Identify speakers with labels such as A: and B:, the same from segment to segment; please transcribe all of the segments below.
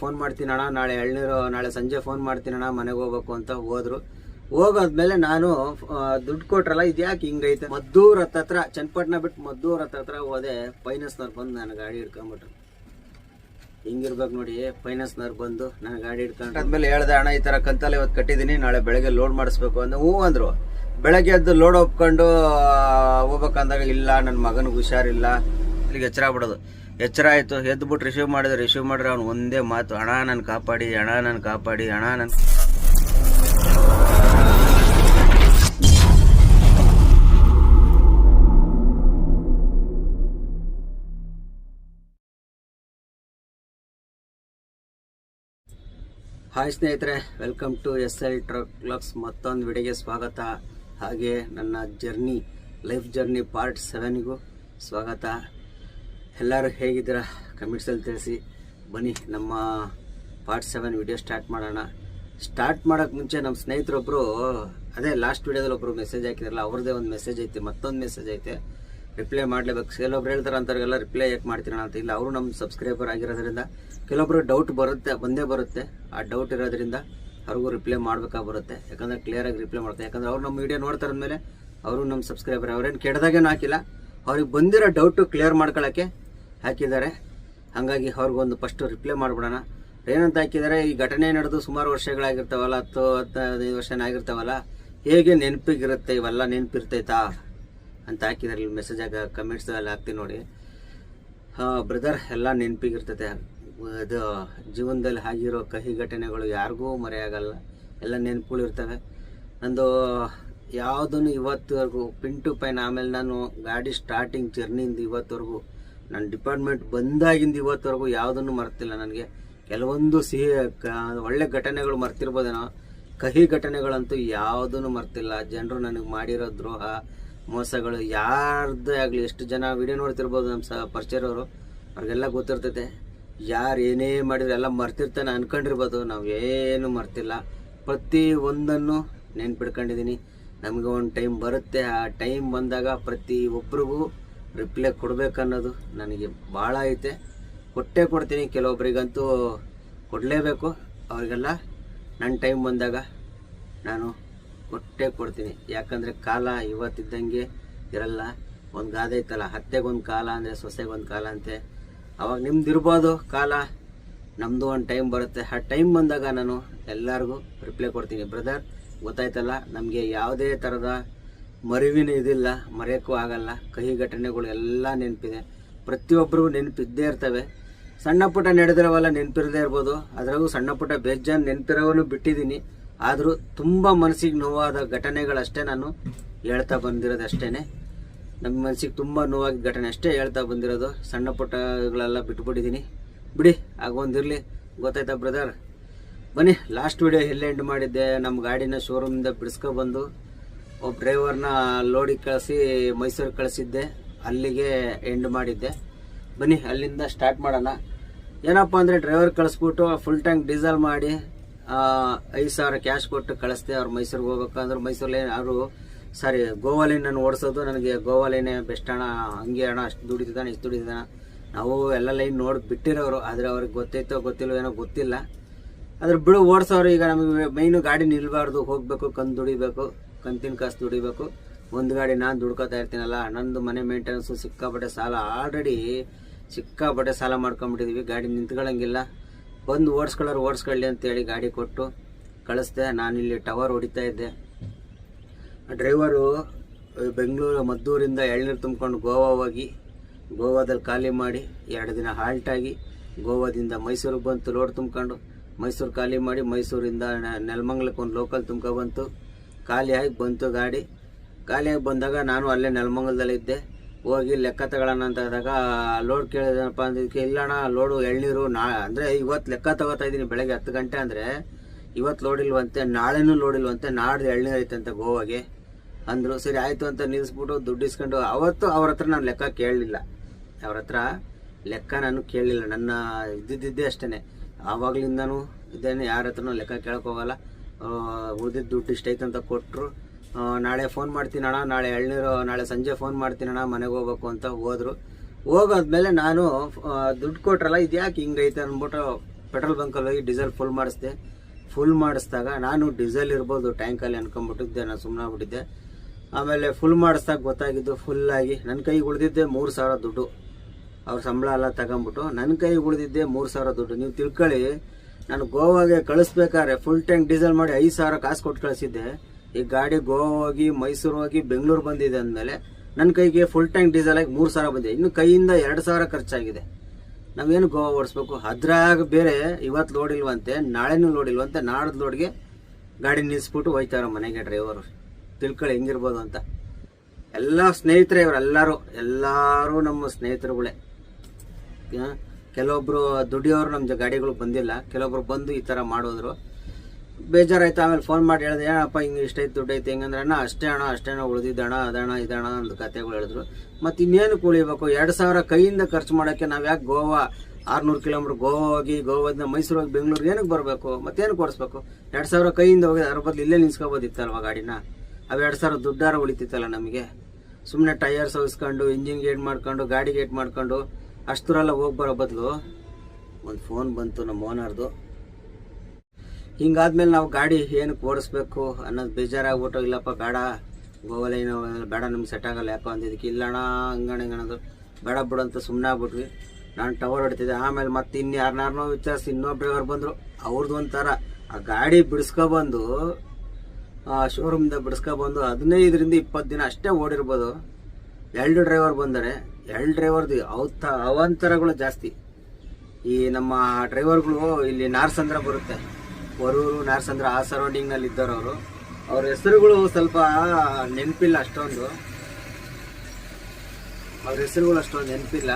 A: Phone ಮಾಡ್ತೀನಿ ಅಣ್ಣ, ನಾಳೆ ಎಳ್ನೀರು, ನಾಳೆ ಸಂಜೆ ಫೋನ್ ಮಾಡ್ತೀನಿ ಅಣ್ಣ, ಮನೆಗೆ ಹೋಗ್ಬೇಕು ಅಂತ ಹೋದ್ರು. ಹೋಗಾದ್ಮೇಲೆ ನಾನು ದುಡ್ಡು ಕೊಟ್ರಲ್ಲ ಇದ್ಯಾಕೆ ಹಿಂಗೈತೆ? ಮದ್ದೂರ್ ಹತ್ತತ್ರ ಚನ್ನಪಟ್ಟಣ ಬಿಟ್ಟು ಮದ್ದೂರ್ ಹತ್ತತ್ರ ಹೋದೆ ಫೈನಾನ್ಸ್ನವ್ರು ಬಂದು ನಾನು ಗಾಡಿ ಹಿಡ್ಕೊಂಬಿಟ್ರು. ಹಿಂಗಿರ್ಬೇಕು ನೋಡಿ ಫೈನಾನ್ಸ್ನವ್ರು ಬಂದು ನಾನು ಗಾಡಿ ಹಿಡ್ಕೊಂಡು ಆದ್ಮೇಲೆ ಹೇಳ್ದೆ, ಅಣ್ಣ, ಈ ತರ ಕಂತಲ್ಲಿ ಇವತ್ತು ಕಟ್ಟಿದ್ದೀನಿ ನಾಳೆ ಬೆಳಗ್ಗೆ ಲೋಡ್ ಮಾಡಿಸ್ಬೇಕು ಅಂದ್ರೆ ಹ್ಞೂ ಅಂದ್ರು. ಬೆಳಗ್ಗೆ ಎದ್ದು ಲೋಡ್ ಒಪ್ಕೊಂಡು ಹೋಗ್ಬೇಕಂದಾಗ ಇಲ್ಲ ನನ್ನ ಮಗನಿಗೆ ಹುಷಾರಿಲ್ಲ. ಇಲ್ಲಿಗೆ ಎಚ್ಚರ ಬಿಡೋದು ಎಚ್ಚರ ಆಯಿತು. ಎದ್ಬಿಟ್ಟು ರಿಸೀವ್ ಮಾಡಿದ್ರೆ ರಿಸೀವ್ ಮಾಡಿದ್ರೆ ಅವ್ನು ಒಂದೇ ಮಾತು ಹಣ ನನ್ನ ಕಾಪಾಡಿ ಹಣ ನನ್ನ ಕಾಪಾಡಿ ಹಣ ನನ್ನ ಹಾಯ್ ಸ್ನೇಹಿತರೆ welcome to S L truck clubs ಮತ್ತೊಂದು ವಿಡಿಯೋಗೆ ಸ್ವಾಗತ. ಹಾಗೆ ನನ್ನ ಜರ್ನಿ ಲೈಫ್ ಜರ್ನಿ ಪಾರ್ಟ್ ಸೆವೆನ್ಗೂ ಸ್ವಾಗತ. ಎಲ್ಲರೂ ಹೇಗಿದ್ದೀರಾ? ಕಮೆಂಟ್ಸಲ್ಲಿ ತಿಳಿಸಿ. ಬನ್ನಿ, ನಮ್ಮ ಪಾರ್ಟ್ ಸೆವೆನ್ ವಿಡಿಯೋ ಸ್ಟಾರ್ಟ್ ಮಾಡೋಣ. ಸ್ಟಾರ್ಟ್ ಮಾಡೋಕ್ಕೆ ಮುಂಚೆ ನಮ್ಮ ಸ್ನೇಹಿತರೊಬ್ಬರು ಅದೇ ಲಾಸ್ಟ್ ವಿಡಿಯೋದಲ್ಲಿ ಒಬ್ಬರು ಮೆಸೇಜ್ ಹಾಕಿದ್ರಲ್ಲ, ಅವ್ರದ್ದೇ ಒಂದು ಮೆಸೇಜ್ ಐತೆ, ಮತ್ತೊಂದು ಮೆಸೇಜ್ ಐತೆ. ರಿಪ್ಲೈ ಮಾಡಲೇಬೇಕು. ಕೆಲವೊಬ್ರು ಹೇಳ್ತಾರೆ ಅಂಥವ್ರಿಗೆಲ್ಲ ರಿಪ್ಲೈ ಯಾಕೆ ಮಾಡ್ತೀರಣ ಅಂತ. ಇಲ್ಲ, ಅವರು ನಮ್ಮ ಸಬ್ಸ್ಕ್ರೈಬರ್ ಆಗಿರೋದ್ರಿಂದ, ಕೆಲವೊಬ್ರು ಡೌಟ್ ಬರುತ್ತೆ ಬಂದೇ ಬರುತ್ತೆ. ಆ ಡೌಟ್ ಇರೋದ್ರಿಂದ ಅವ್ರಿಗೂ ರಿಪ್ಲೈ ಮಾಡ್ಬೇಕಾಗಿ ಬರುತ್ತೆ. ಯಾಕಂದರೆ ಕ್ಲಿಯರಾಗಿ ರಿಪ್ಲೈ ಮಾಡ್ತಾರೆ. ಯಾಕಂದ್ರೆ ಅವ್ರು ನಮ್ಮ ವಿಡಿಯೋ ನೋಡ್ತಾರೆ ಅಂದಮೇಲೆ, ಅವರು ನಮ್ಮ ಸಬ್ಸ್ಕ್ರೈಬರ್ ಅವ್ರೇನು ಕೆಟ್ಟದಾಗೇನು ಹಾಕಿಲ್ಲ. ಅವ್ರಿಗೆ ಬಂದಿರೋ ಡೌಟು ಕ್ಲಿಯರ್ ಮಾಡ್ಕೊಳ್ಳೋಕ್ಕೆ ಹಾಕಿದ್ದಾರೆ. ಹಾಗಾಗಿ ಅವ್ರಿಗೊಂದು ಫಸ್ಟು ರಿಪ್ಲೈ ಮಾಡಿಬಿಡೋಣ. ಏನಂತ ಹಾಕಿದ್ದಾರೆ, ಈ ಘಟನೆ ನಡೆದು ಸುಮಾರು ವರ್ಷಗಳಾಗಿರ್ತಾವಲ್ಲ, ಹತ್ತು ಹತ್ತು ಹದಿನೈದು ವರ್ಷನ ಆಗಿರ್ತಾವಲ್ಲ, ಹೇಗೆ ನೆನಪಿಗಿರುತ್ತೆ ಇವೆಲ್ಲ ನೆನಪಿರ್ತೈತಾ? ಅಂತ ಹಾಕಿದ್ದಾರೆ, ಇಲ್ಲಿ ಮೆಸೇಜ್ ಆಗ ಕಮೆಂಟ್ಸ್ ಎಲ್ಲ ಹಾಕ್ತೀನಿ ನೋಡಿ. ಬ್ರದರ್ ಎಲ್ಲ ನೆನಪಿಗಿರ್ತೈತೆ. ಅದು ಜೀವನದಲ್ಲಿ ಆಗಿರೋ ಕಹಿ ಘಟನೆಗಳು ಯಾರಿಗೂ ಮರೆಯಾಗಲ್ಲ. ಎಲ್ಲ ನೆನಪುಗಳು ಇರ್ತವೆ. ನಂದು ಯಾವುದನ್ನು ಇವತ್ತುವರೆಗೂ ಪಿನ್ ಟು ಪೈನ್ ಆಮೇಲೆ ನಾನು ಗಾಡಿ ಸ್ಟಾರ್ಟಿಂಗ್ ಜರ್ನಿಯಿಂದ ಇವತ್ತವರೆಗೂ ನನ್ನ ಡಿಪಾರ್ಟ್ಮೆಂಟ್ ಬಂದಾಗಿಂದ ಇವತ್ತವರೆಗೂ ಯಾವುದನ್ನು ಮರ್ತಿಲ್ಲ ನನಗೆ. ಕೆಲವೊಂದು ಸಿಹಿ ಒಳ್ಳೆ ಘಟನೆಗಳು ಮರ್ತಿರ್ಬೋದೇನೋ, ಕಹಿ ಘಟನೆಗಳಂತೂ ಯಾವುದನ್ನು ಮರ್ತಿಲ್ಲ. ಜನರು ನನಗೆ ಮಾಡಿರೋ ದ್ರೋಹ, ಮೋಸಗಳು, ಯಾರ್ದೇ ಆಗಲಿ, ಎಷ್ಟು ಜನ ವಿಡಿಯೋ ನೋಡ್ತಿರ್ಬೋದು ನಮ್ಮ ಸ ಪರಿಚಯರವರು ಅವ್ರಿಗೆಲ್ಲ ಗೊತ್ತಿರ್ತೈತೆ. ಯಾರು ಏನೇ ಮಾಡಿದ್ರು ಎಲ್ಲ ಮರ್ತಿರ್ತಾನೆ ಅನ್ಕೊಂಡಿರ್ಬೋದು. ನಾವು ಏನು ಮರ್ತಿಲ್ಲ. ಪ್ರತಿ ಒಂದನ್ನು ನೆನ್ಪಿಡ್ಕೊಂಡಿದ್ದೀನಿ. ನಮಗೆ ಒಂದು ಟೈಮ್ ಬರುತ್ತೆ. ಆ ಟೈಮ್ ಬಂದಾಗ ಪ್ರತಿ ಒಬ್ರಿಗೂ ರಿಪ್ಲೈ ಕೊಡಬೇಕನ್ನೋದು ನನಗೆ ಭಾಳ ಐತೆ. ಕೊಟ್ಟೇ ಕೊಡ್ತೀನಿ ಕೆಲವೊಬ್ಬರಿಗಂತೂ ಕೊಡಲೇಬೇಕು. ಅವರಿಗೆಲ್ಲ ನನ್ನ ಟೈಮ್ ಬಂದಾಗ ನಾನು ಕೊಟ್ಟೇ ಕೊಡ್ತೀನಿ. ಯಾಕಂದರೆ ಕಾಲ ಇವತ್ತಿದ್ದಂಗೆ ಇರಲ್ಲ. ಒಂದು ಗಾದೆ ಐತಲ್ಲ ಹತ್ತೆಗೊಂದು ಕಾಲ ಅಂದರೆ ಸೊಸೆಗೊಂದು ಕಾಲ ಅಂತೆ. ಅವಾಗ ನಿಮ್ದು ಇರ್ಬೋದು ಕಾಲ ನಮ್ಮದು ಒಂದು ಟೈಮ್ ಬರುತ್ತೆ. ಆ ಟೈಮ್ ಬಂದಾಗ ನಾನು ಎಲ್ಲರಿಗೂ ರಿಪ್ಲೈ ಕೊಡ್ತೀನಿ. ಬ್ರದರ್, ಗೊತ್ತಾಯ್ತಲ್ಲ, ನಮಗೆ ಯಾವುದೇ ಥರದ ಮರಿವಿನ ಇದಿಲ್ಲ, ಮರೆಯೋಕ್ಕೂ ಆಗಲ್ಲ. ಕಹಿ ಘಟನೆಗಳು ಎಲ್ಲ ನೆನಪಿದೆ. ಪ್ರತಿಯೊಬ್ಬರಿಗೂ ನೆನಪಿದ್ದೇ ಇರ್ತವೆ. ಸಣ್ಣ ಪುಟ್ಟ ನಡೆದಿರೋವೆಲ್ಲ ನೆನಪಿರದೇ ಇರ್ಬೋದು. ಅದರಾಗೂ ಸಣ್ಣ ಪುಟ್ಟ ಬೇಜಾನ್ ನೆನಪಿರೋವನ್ನು ಬಿಟ್ಟಿದ್ದೀನಿ. ಆದರೂ ತುಂಬ ಮನಸ್ಸಿಗೆ ನೋವಾದ ಘಟನೆಗಳಷ್ಟೇ ನಾನು ಹೇಳ್ತಾ ಬಂದಿರೋದು ಅಷ್ಟೇ ನಮ್ಮ ಮನಸ್ಸಿಗೆ ತುಂಬ ನೋವಾಗಿ ಘಟನೆ ಅಷ್ಟೇ ಹೇಳ್ತಾ ಬಂದಿರೋದು. ಸಣ್ಣ ಪುಟ್ಟಗಳೆಲ್ಲ ಬಿಟ್ಬಿಟ್ಟಿದ್ದೀನಿ. ಬಿಡಿ, ಆಗೊಂದಿರಲಿ. ಗೊತ್ತಾಯ್ತಾ ಬ್ರದರ್ ಬನ್ನಿ ಲಾಸ್ಟ್ ವಿಡಿಯೋ ಎಲ್ಲಿ ಎಂಡ್ ಮಾಡಿದ್ದೆ? ನಮ್ಮ ಗಾಡಿನ ಶೋರೂಮಿಂದ ಬಿಡಿಸ್ಕೊಬಂದು ಒಬ್ಬ ಡ್ರೈವರ್ನ ಲೋಡಿ ಕಳಿಸಿ ಮೈಸೂರಿಗೆ ಕಳಿಸಿದ್ದೆ. ಅಲ್ಲಿಗೆ ಎಂಡ್ ಮಾಡಿದ್ದೆ. ಬನ್ನಿ, ಅಲ್ಲಿಂದ ಸ್ಟಾರ್ಟ್ ಮಾಡೋಣ. ಏನಪ್ಪ ಅಂದರೆ ಡ್ರೈವರ್ ಕಳಿಸ್ಬಿಟ್ಟು ಫುಲ್ ಟ್ಯಾಂಕ್ ಡೀಸೆಲ್ ಮಾಡಿ ಐದು ಸಾವಿರ ಕ್ಯಾಶ್ ಕೊಟ್ಟು ಕಳಿಸ್ದೆ. ಅವ್ರು ಮೈಸೂರಿಗೆ ಹೋಗ್ಬೇಕಂದ್ರೆ ಮೈಸೂರಲ್ಲಿ ಅವರು ಸಾರಿ ಗೋವಾಲಿ ನಾನು ಓಡಿಸೋದು. ನನಗೆ ಗೋವಾಲೇನೆ ಬೆಸ್ಟ್ ಅಣ್ಣ. ಹಂಗೆ ಅಣ್ಣ, ಅಷ್ಟು ದುಡಿತಿದ್ದಾನೆ, ಇಷ್ಟು ದುಡಿತಿದ್ದಾನೆ. ನಾವು ಎಲ್ಲ ಲೈನ್ ನೋಡಿ ಬಿಟ್ಟಿರೋರು. ಆದರೆ ಅವ್ರಿಗೆ ಗೊತ್ತೈತೋ ಗೊತ್ತಿಲ್ಲೋ ಏನೋ ಗೊತ್ತಿಲ್ಲ. ಅದ್ರ ಬಿಡು, ಓಡಿಸೋರು. ಈಗ ನಮಗೆ ಮೈನು ಗಾಡಿ ನಿಲ್ಬಾರ್ದು. ಹೋಗಬೇಕು, ಕಂದು ದುಡಿಬೇಕು. ಕಂತಿನ ಕಾಸು ದುಡಿಬೇಕು. ಒಂದು ಗಾಡಿ ನಾನು ದುಡ್ಕೋತಾ ಇರ್ತೀನಲ್ಲ, ನಂದು ಮನೆ ಮೇಂಟೆನೆನ್ಸು ಸಿಕ್ಕಾಪಟ್ಟೆ ಸಾಲ ಆಲ್ರೆಡಿ ಸಿಕ್ಕಾಪಟ್ಟೆ ಸಾಲ ಮಾಡ್ಕೊಂಬಿಟ್ಟಿದ್ವಿ ಗಾಡಿ ನಿಂತ್ಕೊಳ್ಳಂಗಿಲ್ಲ ಬಂದು ಓಡಿಸ್ಕೊಳ್ಳೋರು ಓಡಿಸ್ಕೊಳ್ಳಿ ಅಂತೇಳಿ ಗಾಡಿ ಕೊಟ್ಟು ಕಳಿಸ್ದೆ. ನಾನಿಲ್ಲಿ ಟವರ್ ಹೊಡಿತಾ ಇದ್ದೆ. ಡ್ರೈವರು ಬೆಂಗಳೂರು, ಮದ್ದೂರಿಂದ ಎಳ್ನೀರು ತುಂಬ್ಕೊಂಡು ಗೋವಾ ಹೋಗಿ, ಗೋವಾದಲ್ಲಿ ಖಾಲಿ ಮಾಡಿ ಎರಡು ದಿನ ಹಾಲ್ಟಾಗಿ ಗೋವಾದಿಂದ ಮೈಸೂರಿಗೆ ಬಂತು ಲೋಡ್ ತುಂಬ್ಕೊಂಡು ಮೈಸೂರು ಖಾಲಿ ಮಾಡಿ ಮೈಸೂರಿಂದ ನೆಲಮಂಗಲಕ್ಕೆ ಒಂದು ಲೋಕಲ್ ತುಂಬ್ಕೊಬಂತು ಖಾಲಿಯಾಗಿ ಬಂತು ಗಾಡಿ. ಖಾಲಿಯಾಗಿ ಬಂದಾಗ ನಾನು ಅಲ್ಲೇ ನೆಲಮಂಗಲದಲ್ಲಿದ್ದೆ ಹೋಗಿ ಲೆಕ್ಕ ತಗೊಳ್ಳೋಣ ಅಂತ ಆದಾಗ ಲೋಡ್ ಕೇಳಿದನಪ್ಪ ಅಂದಿದ್ದಕ್ಕೆ ಇಲ್ಲಣ್ಣ ಲೋಡು ಎಳ್ನೀರು ನಾ ಅಂದರೆ ಇವತ್ತು ಲೆಕ್ಕ ತಗೋತಾ ಇದ್ದೀನಿ ಬೆಳಗ್ಗೆ ಹತ್ತು ಗಂಟೆ ಅಂದರೆ, ಇವತ್ತು ಲೋಡ್ ಇಲ್ವಂತೆ, ನಾಳೆನೂ ಲೋಡ್ ಇಲ್ವಂತೆ, ನಾಡ್ದು ಎಳ್ನೀರು ಐತಂತೆ ಗೋವಾಗೆ. ಅಂದರು, ಸರಿ ಆಯಿತು ಅಂತ ನಿಲ್ಲಿಸ್ಬಿಟ್ಟು ದುಡ್ಡು ಇಸ್ಕೊಂಡು, ಅವತ್ತು ಅವ್ರ ಹತ್ರ ನಾನು ಲೆಕ್ಕ ಕೇಳಲಿಲ್ಲ. ಅವ್ರ ಹತ್ರ ಲೆಕ್ಕ ನಾನು ಕೇಳಲಿಲ್ಲ. ನನ್ನ ಇದ್ದಿದ್ದೇ ಅಷ್ಟೇ ಆವಾಗಲಿಂದನೂ ಇದ್ದೇನೆ ಯಾರ ಹತ್ರನೂ ಲೆಕ್ಕ ಕೇಳಕ್ ಹೋಗಲ್ಲ ಉಳಿದಿದ್ದ ದುಡ್ಡು ಇಷ್ಟೈತೆ ಅಂತ ಕೊಟ್ಟರು ನಾಳೆ ಫೋನ್ ಮಾಡ್ತೀನಣ್ಣ ನಾಳೆ ಎಳ್ನೀರು, ನಾಳೆ ಸಂಜೆ ಫೋನ್ ಮಾಡ್ತೀನಣ್ಣ ಮನೆಗೆ ಹೋಗ್ಬೇಕು ಅಂತ ಹೋದ್ರು. ಹೋಗಾದ್ಮೇಲೆ ನಾನು ದುಡ್ಡು ಕೊಟ್ರಲ್ಲ, ಇದು ಯಾಕೆ ಹಿಂಗೈತೆ ಅಂದ್ಬಿಟ್ಟು ಪೆಟ್ರೋಲ್ ಬಂಕಲ್ಲಿ ಹೋಗಿ ಡೀಸೆಲ್ ಫುಲ್ ಮಾಡಿಸ್ದೆ. ಫುಲ್ ಮಾಡಿಸಿದಾಗ ನಾನು ಡೀಸೆಲ್ ಇರ್ಬೋದು ಟ್ಯಾಂಕಲ್ಲಿ ಅನ್ಕೊಂಬಿಟ್ಟಿದ್ದೆ ನಾನು ಸುಮ್ಮನೆ ಆಗ್ಬಿಟ್ಟಿದ್ದೆ. ಆಮೇಲೆ ಫುಲ್ ಮಾಡಿಸ್ದಾಗ ಗೊತ್ತಾಗಿದ್ದು ಫುಲ್ಲಾಗಿ ನನ್ನ ಕೈಗೆ ಉಳಿದಿದ್ದೆ ಮೂರು ಸಾವಿರ ದುಡ್ಡು. ಅವ್ರ ಸಂಬಳ ಎಲ್ಲ ತಗೊಂಬಿಟ್ಟು ನನ್ನ ಕೈಗೆ ಉಳಿದಿದ್ದೆ ಮೂರು ಸಾವಿರ ದುಡ್ಡು. ನೀವು ತಿಳ್ಕೊಳ್ಳಿ ನಾನು ಗೋವಾಗೆ ಕಳಿಸ್ಬೇಕಾದ್ರೆ ಫುಲ್ ಟ್ಯಾಂಕ್ ಡೀಸೆಲ್ ಮಾಡಿ ಐದು ಸಾವಿರ ಕಾಸು ಕೊಟ್ಟು ಕಳಿಸಿದ್ದೆ. ಈ ಗಾಡಿ ಗೋವಾ ಹೋಗಿ ಮೈಸೂರು ಹೋಗಿ ಬೆಂಗಳೂರು ಬಂದಿದೆ ಅಂದಮೇಲೆ ನನ್ನ ಕೈಗೆ ಫುಲ್ ಟ್ಯಾಂಕ್ ಡೀಸೆಲ್ ಆಗಿ ಮೂರು ಸಾವಿರ ಬಂದಿದೆ. ಇನ್ನು ಕೈಯಿಂದ ಎರಡು ಸಾವಿರ ಖರ್ಚಾಗಿದೆ. ನಾವೇನು ಗೋವಾ ಓಡಿಸ್ಬೇಕು? ಅದ್ರಾಗ ಬೇರೆ ಇವತ್ತು ಲೋಡ್ ಇಲ್ವಂತೆ, ನಾಳೆನೂ ಲೋಡ್ ಇಲ್ವಂತೆ, ನಾಡ್ದು ಲೋಡ್ಗೆ ಗಾಡಿ ನಿಲ್ಲಿಸ್ಬಿಟ್ಟು ಹೋಯ್ತಾರ ಮನೆಗೆ ಡ್ರೈವರು ತಿಳ್ಕೊಳ್ಳಿ ಹೆಂಗಿರ್ಬೋದು ಅಂತ. ಎಲ್ಲ ಸ್ನೇಹಿತರೆ ಇವರೆಲ್ಲರೂ ಎಲ್ಲರೂ ನಮ್ಮ ಸ್ನೇಹಿತರುಗಳೇ. ಆ, ಕೆಲವೊಬ್ರು ದುಡಿಯೋರು ನಮ್ಮ ಗಾಡಿಗಳು ಬಂದಿಲ್ಲ ಕೆಲವೊಬ್ರು ಬಂದು ಈ ಥರ ಮಾಡಿದ್ರು. ಬೇಜಾರಾಯ್ತು ಆಮೇಲೆ ಫೋನ್ ಮಾಡಿ ಹೇಳಿದೆ ಏನಪ್ಪ ಹಿಂಗೆ ಇಷ್ಟೈತೆ ದುಡ್ಡು ಐತೆ ಹೆಂಗಂದ್ರೆ ಅಣ್ಣ ಅಷ್ಟೇ ಅಣ್ಣ ಅಷ್ಟೇ ಉಳಿದಿದ್ದಣ ಅದಣ ಇದಣ ಅಂತ ಕತೆಗಳು ಹೇಳಿದ್ರು. ಮತ್ತು ಇನ್ನೇನು ಉಳಿಬೇಕು ಎರಡು ಸಾವಿರ ಕೈಯಿಂದ ಖರ್ಚು ಮಾಡೋಕ್ಕೆ ನಾವು ಯಾಕೆ ಗೋವಾ ಆರ್ನೂರು ಕಿಲೋಮೀಟ್ರ್ ಗೋವಾ ಹೋಗಿ ಗೋವಾದಿಂದ ಮೈಸೂರು ಹೋಗಿ ಬೆಂಗಳೂರಿಗೆ ಏನಕ್ಕೆ ಬರಬೇಕು? ಮತ್ತೇನು ಕೊಡಿಸ್ಬೇಕು? ಎರಡು ಸಾವಿರ ಕೈಯಿಂದ ಹೋಗಿ ಅದ್ರ ಬದಲು ಇಲ್ಲೇ ನಿಲ್ಸ್ಕೊಬೋದಿತ್ತಲ್ವ ಗಾಡಿನ? ಅವು ಎರಡು ಸಾವಿರ ದುಡ್ಡಾರ ಉಳಿತಿತ್ತಲ್ಲ ನಮಗೆ. ಸುಮ್ಮನೆ ಟೈರ್ ಸವಿಸ್ಕೊಂಡು ಇಂಜಿನ್ ಗೇಟ್ ಮಾಡ್ಕೊಂಡು ಗಾಡಿ ಗೇಟ್ ಮಾಡ್ಕೊಂಡು ಅಷ್ಟುರೆಲ್ಲ ಹೋಗಿ ಬರೋ ಬದಲು ಒಂದು ಫೋನ್ ಬಂತು ನಮ್ಮ ಓನರ್ದು ಹಿಂಗಾದ್ಮೇಲೆ ನಾವು ಗಾಡಿ ಏನಕ್ಕೆ ಓಡಿಸ್ಬೇಕು ಅನ್ನೋದು ಬೇಜಾರಾಗ್ಬಿಟ್ಟು, ಇಲ್ಲಪ್ಪ ಬೇಡ ಗೋವಲೈನ ಬೇಡ, ನಮ್ಗೆ ಸೆಟ್ ಆಗಲ್ಲ, ಯಾಕೋ ಅಂದಿದ್ದಕ್ಕೆ ಇಲ್ಲಣ್ಣ ಹಂಗಣ ಹಿಂಗಣದು ಬೇಡ ಬಿಡು ಅಂತ ಸುಮ್ಮನೆ ಆಗ್ಬಿಟ್ವಿ. ನಾನು ಟವರ್ ಹೊಡಿತಿದ್ದೆ, ಆಮೇಲೆ ಮತ್ತೆ ಇನ್ನು ಯಾರನ್ನಾರನೋ ವಿಚಾರಿಸಿ ಡ್ರೈವರ್ ಬಂದರು. ಅವ್ರದ್ದು ಒಂಥರ, ಆ ಗಾಡಿ ಬಿಡಿಸ್ಕೊಬಂದು ಶೋರೂಮಿಂದ ಬಿಡಿಸ್ಕೊಬಂದು, ಹದಿನೈದರಿಂದ ಇಪ್ಪತ್ತು ದಿನ ಅಷ್ಟೇ ಓಡಿರ್ಬೋದು. ಎರಡು ಡ್ರೈವರ್ ಬಂದರೆ ಎರಡು ಡ್ರೈವರ್ದು ಅವತ್ತ ಅವಾಂತರಗಳು ಜಾಸ್ತಿ. ಈ ನಮ್ಮ ಡ್ರೈವರ್ಗಳು ಇಲ್ಲಿ ನಾರ್ಸಂದ್ರ ಬರುತ್ತೆ. ಹೊರೂರು ನಾರ್ಸಂದ್ರ ಆ ಸರೌಂಡಿಂಗ್ನಲ್ಲಿ ಇದ್ದಾರೆ ಅವರು. ಅವ್ರ ಹೆಸರುಗಳು ಸ್ವಲ್ಪ ನೆನಪಿಲ್ಲ ಅಷ್ಟೊಂದು. ಅವ್ರ ಹೆಸರುಗಳು ಅಷ್ಟೊಂದು ನೆನಪಿಲ್ಲ.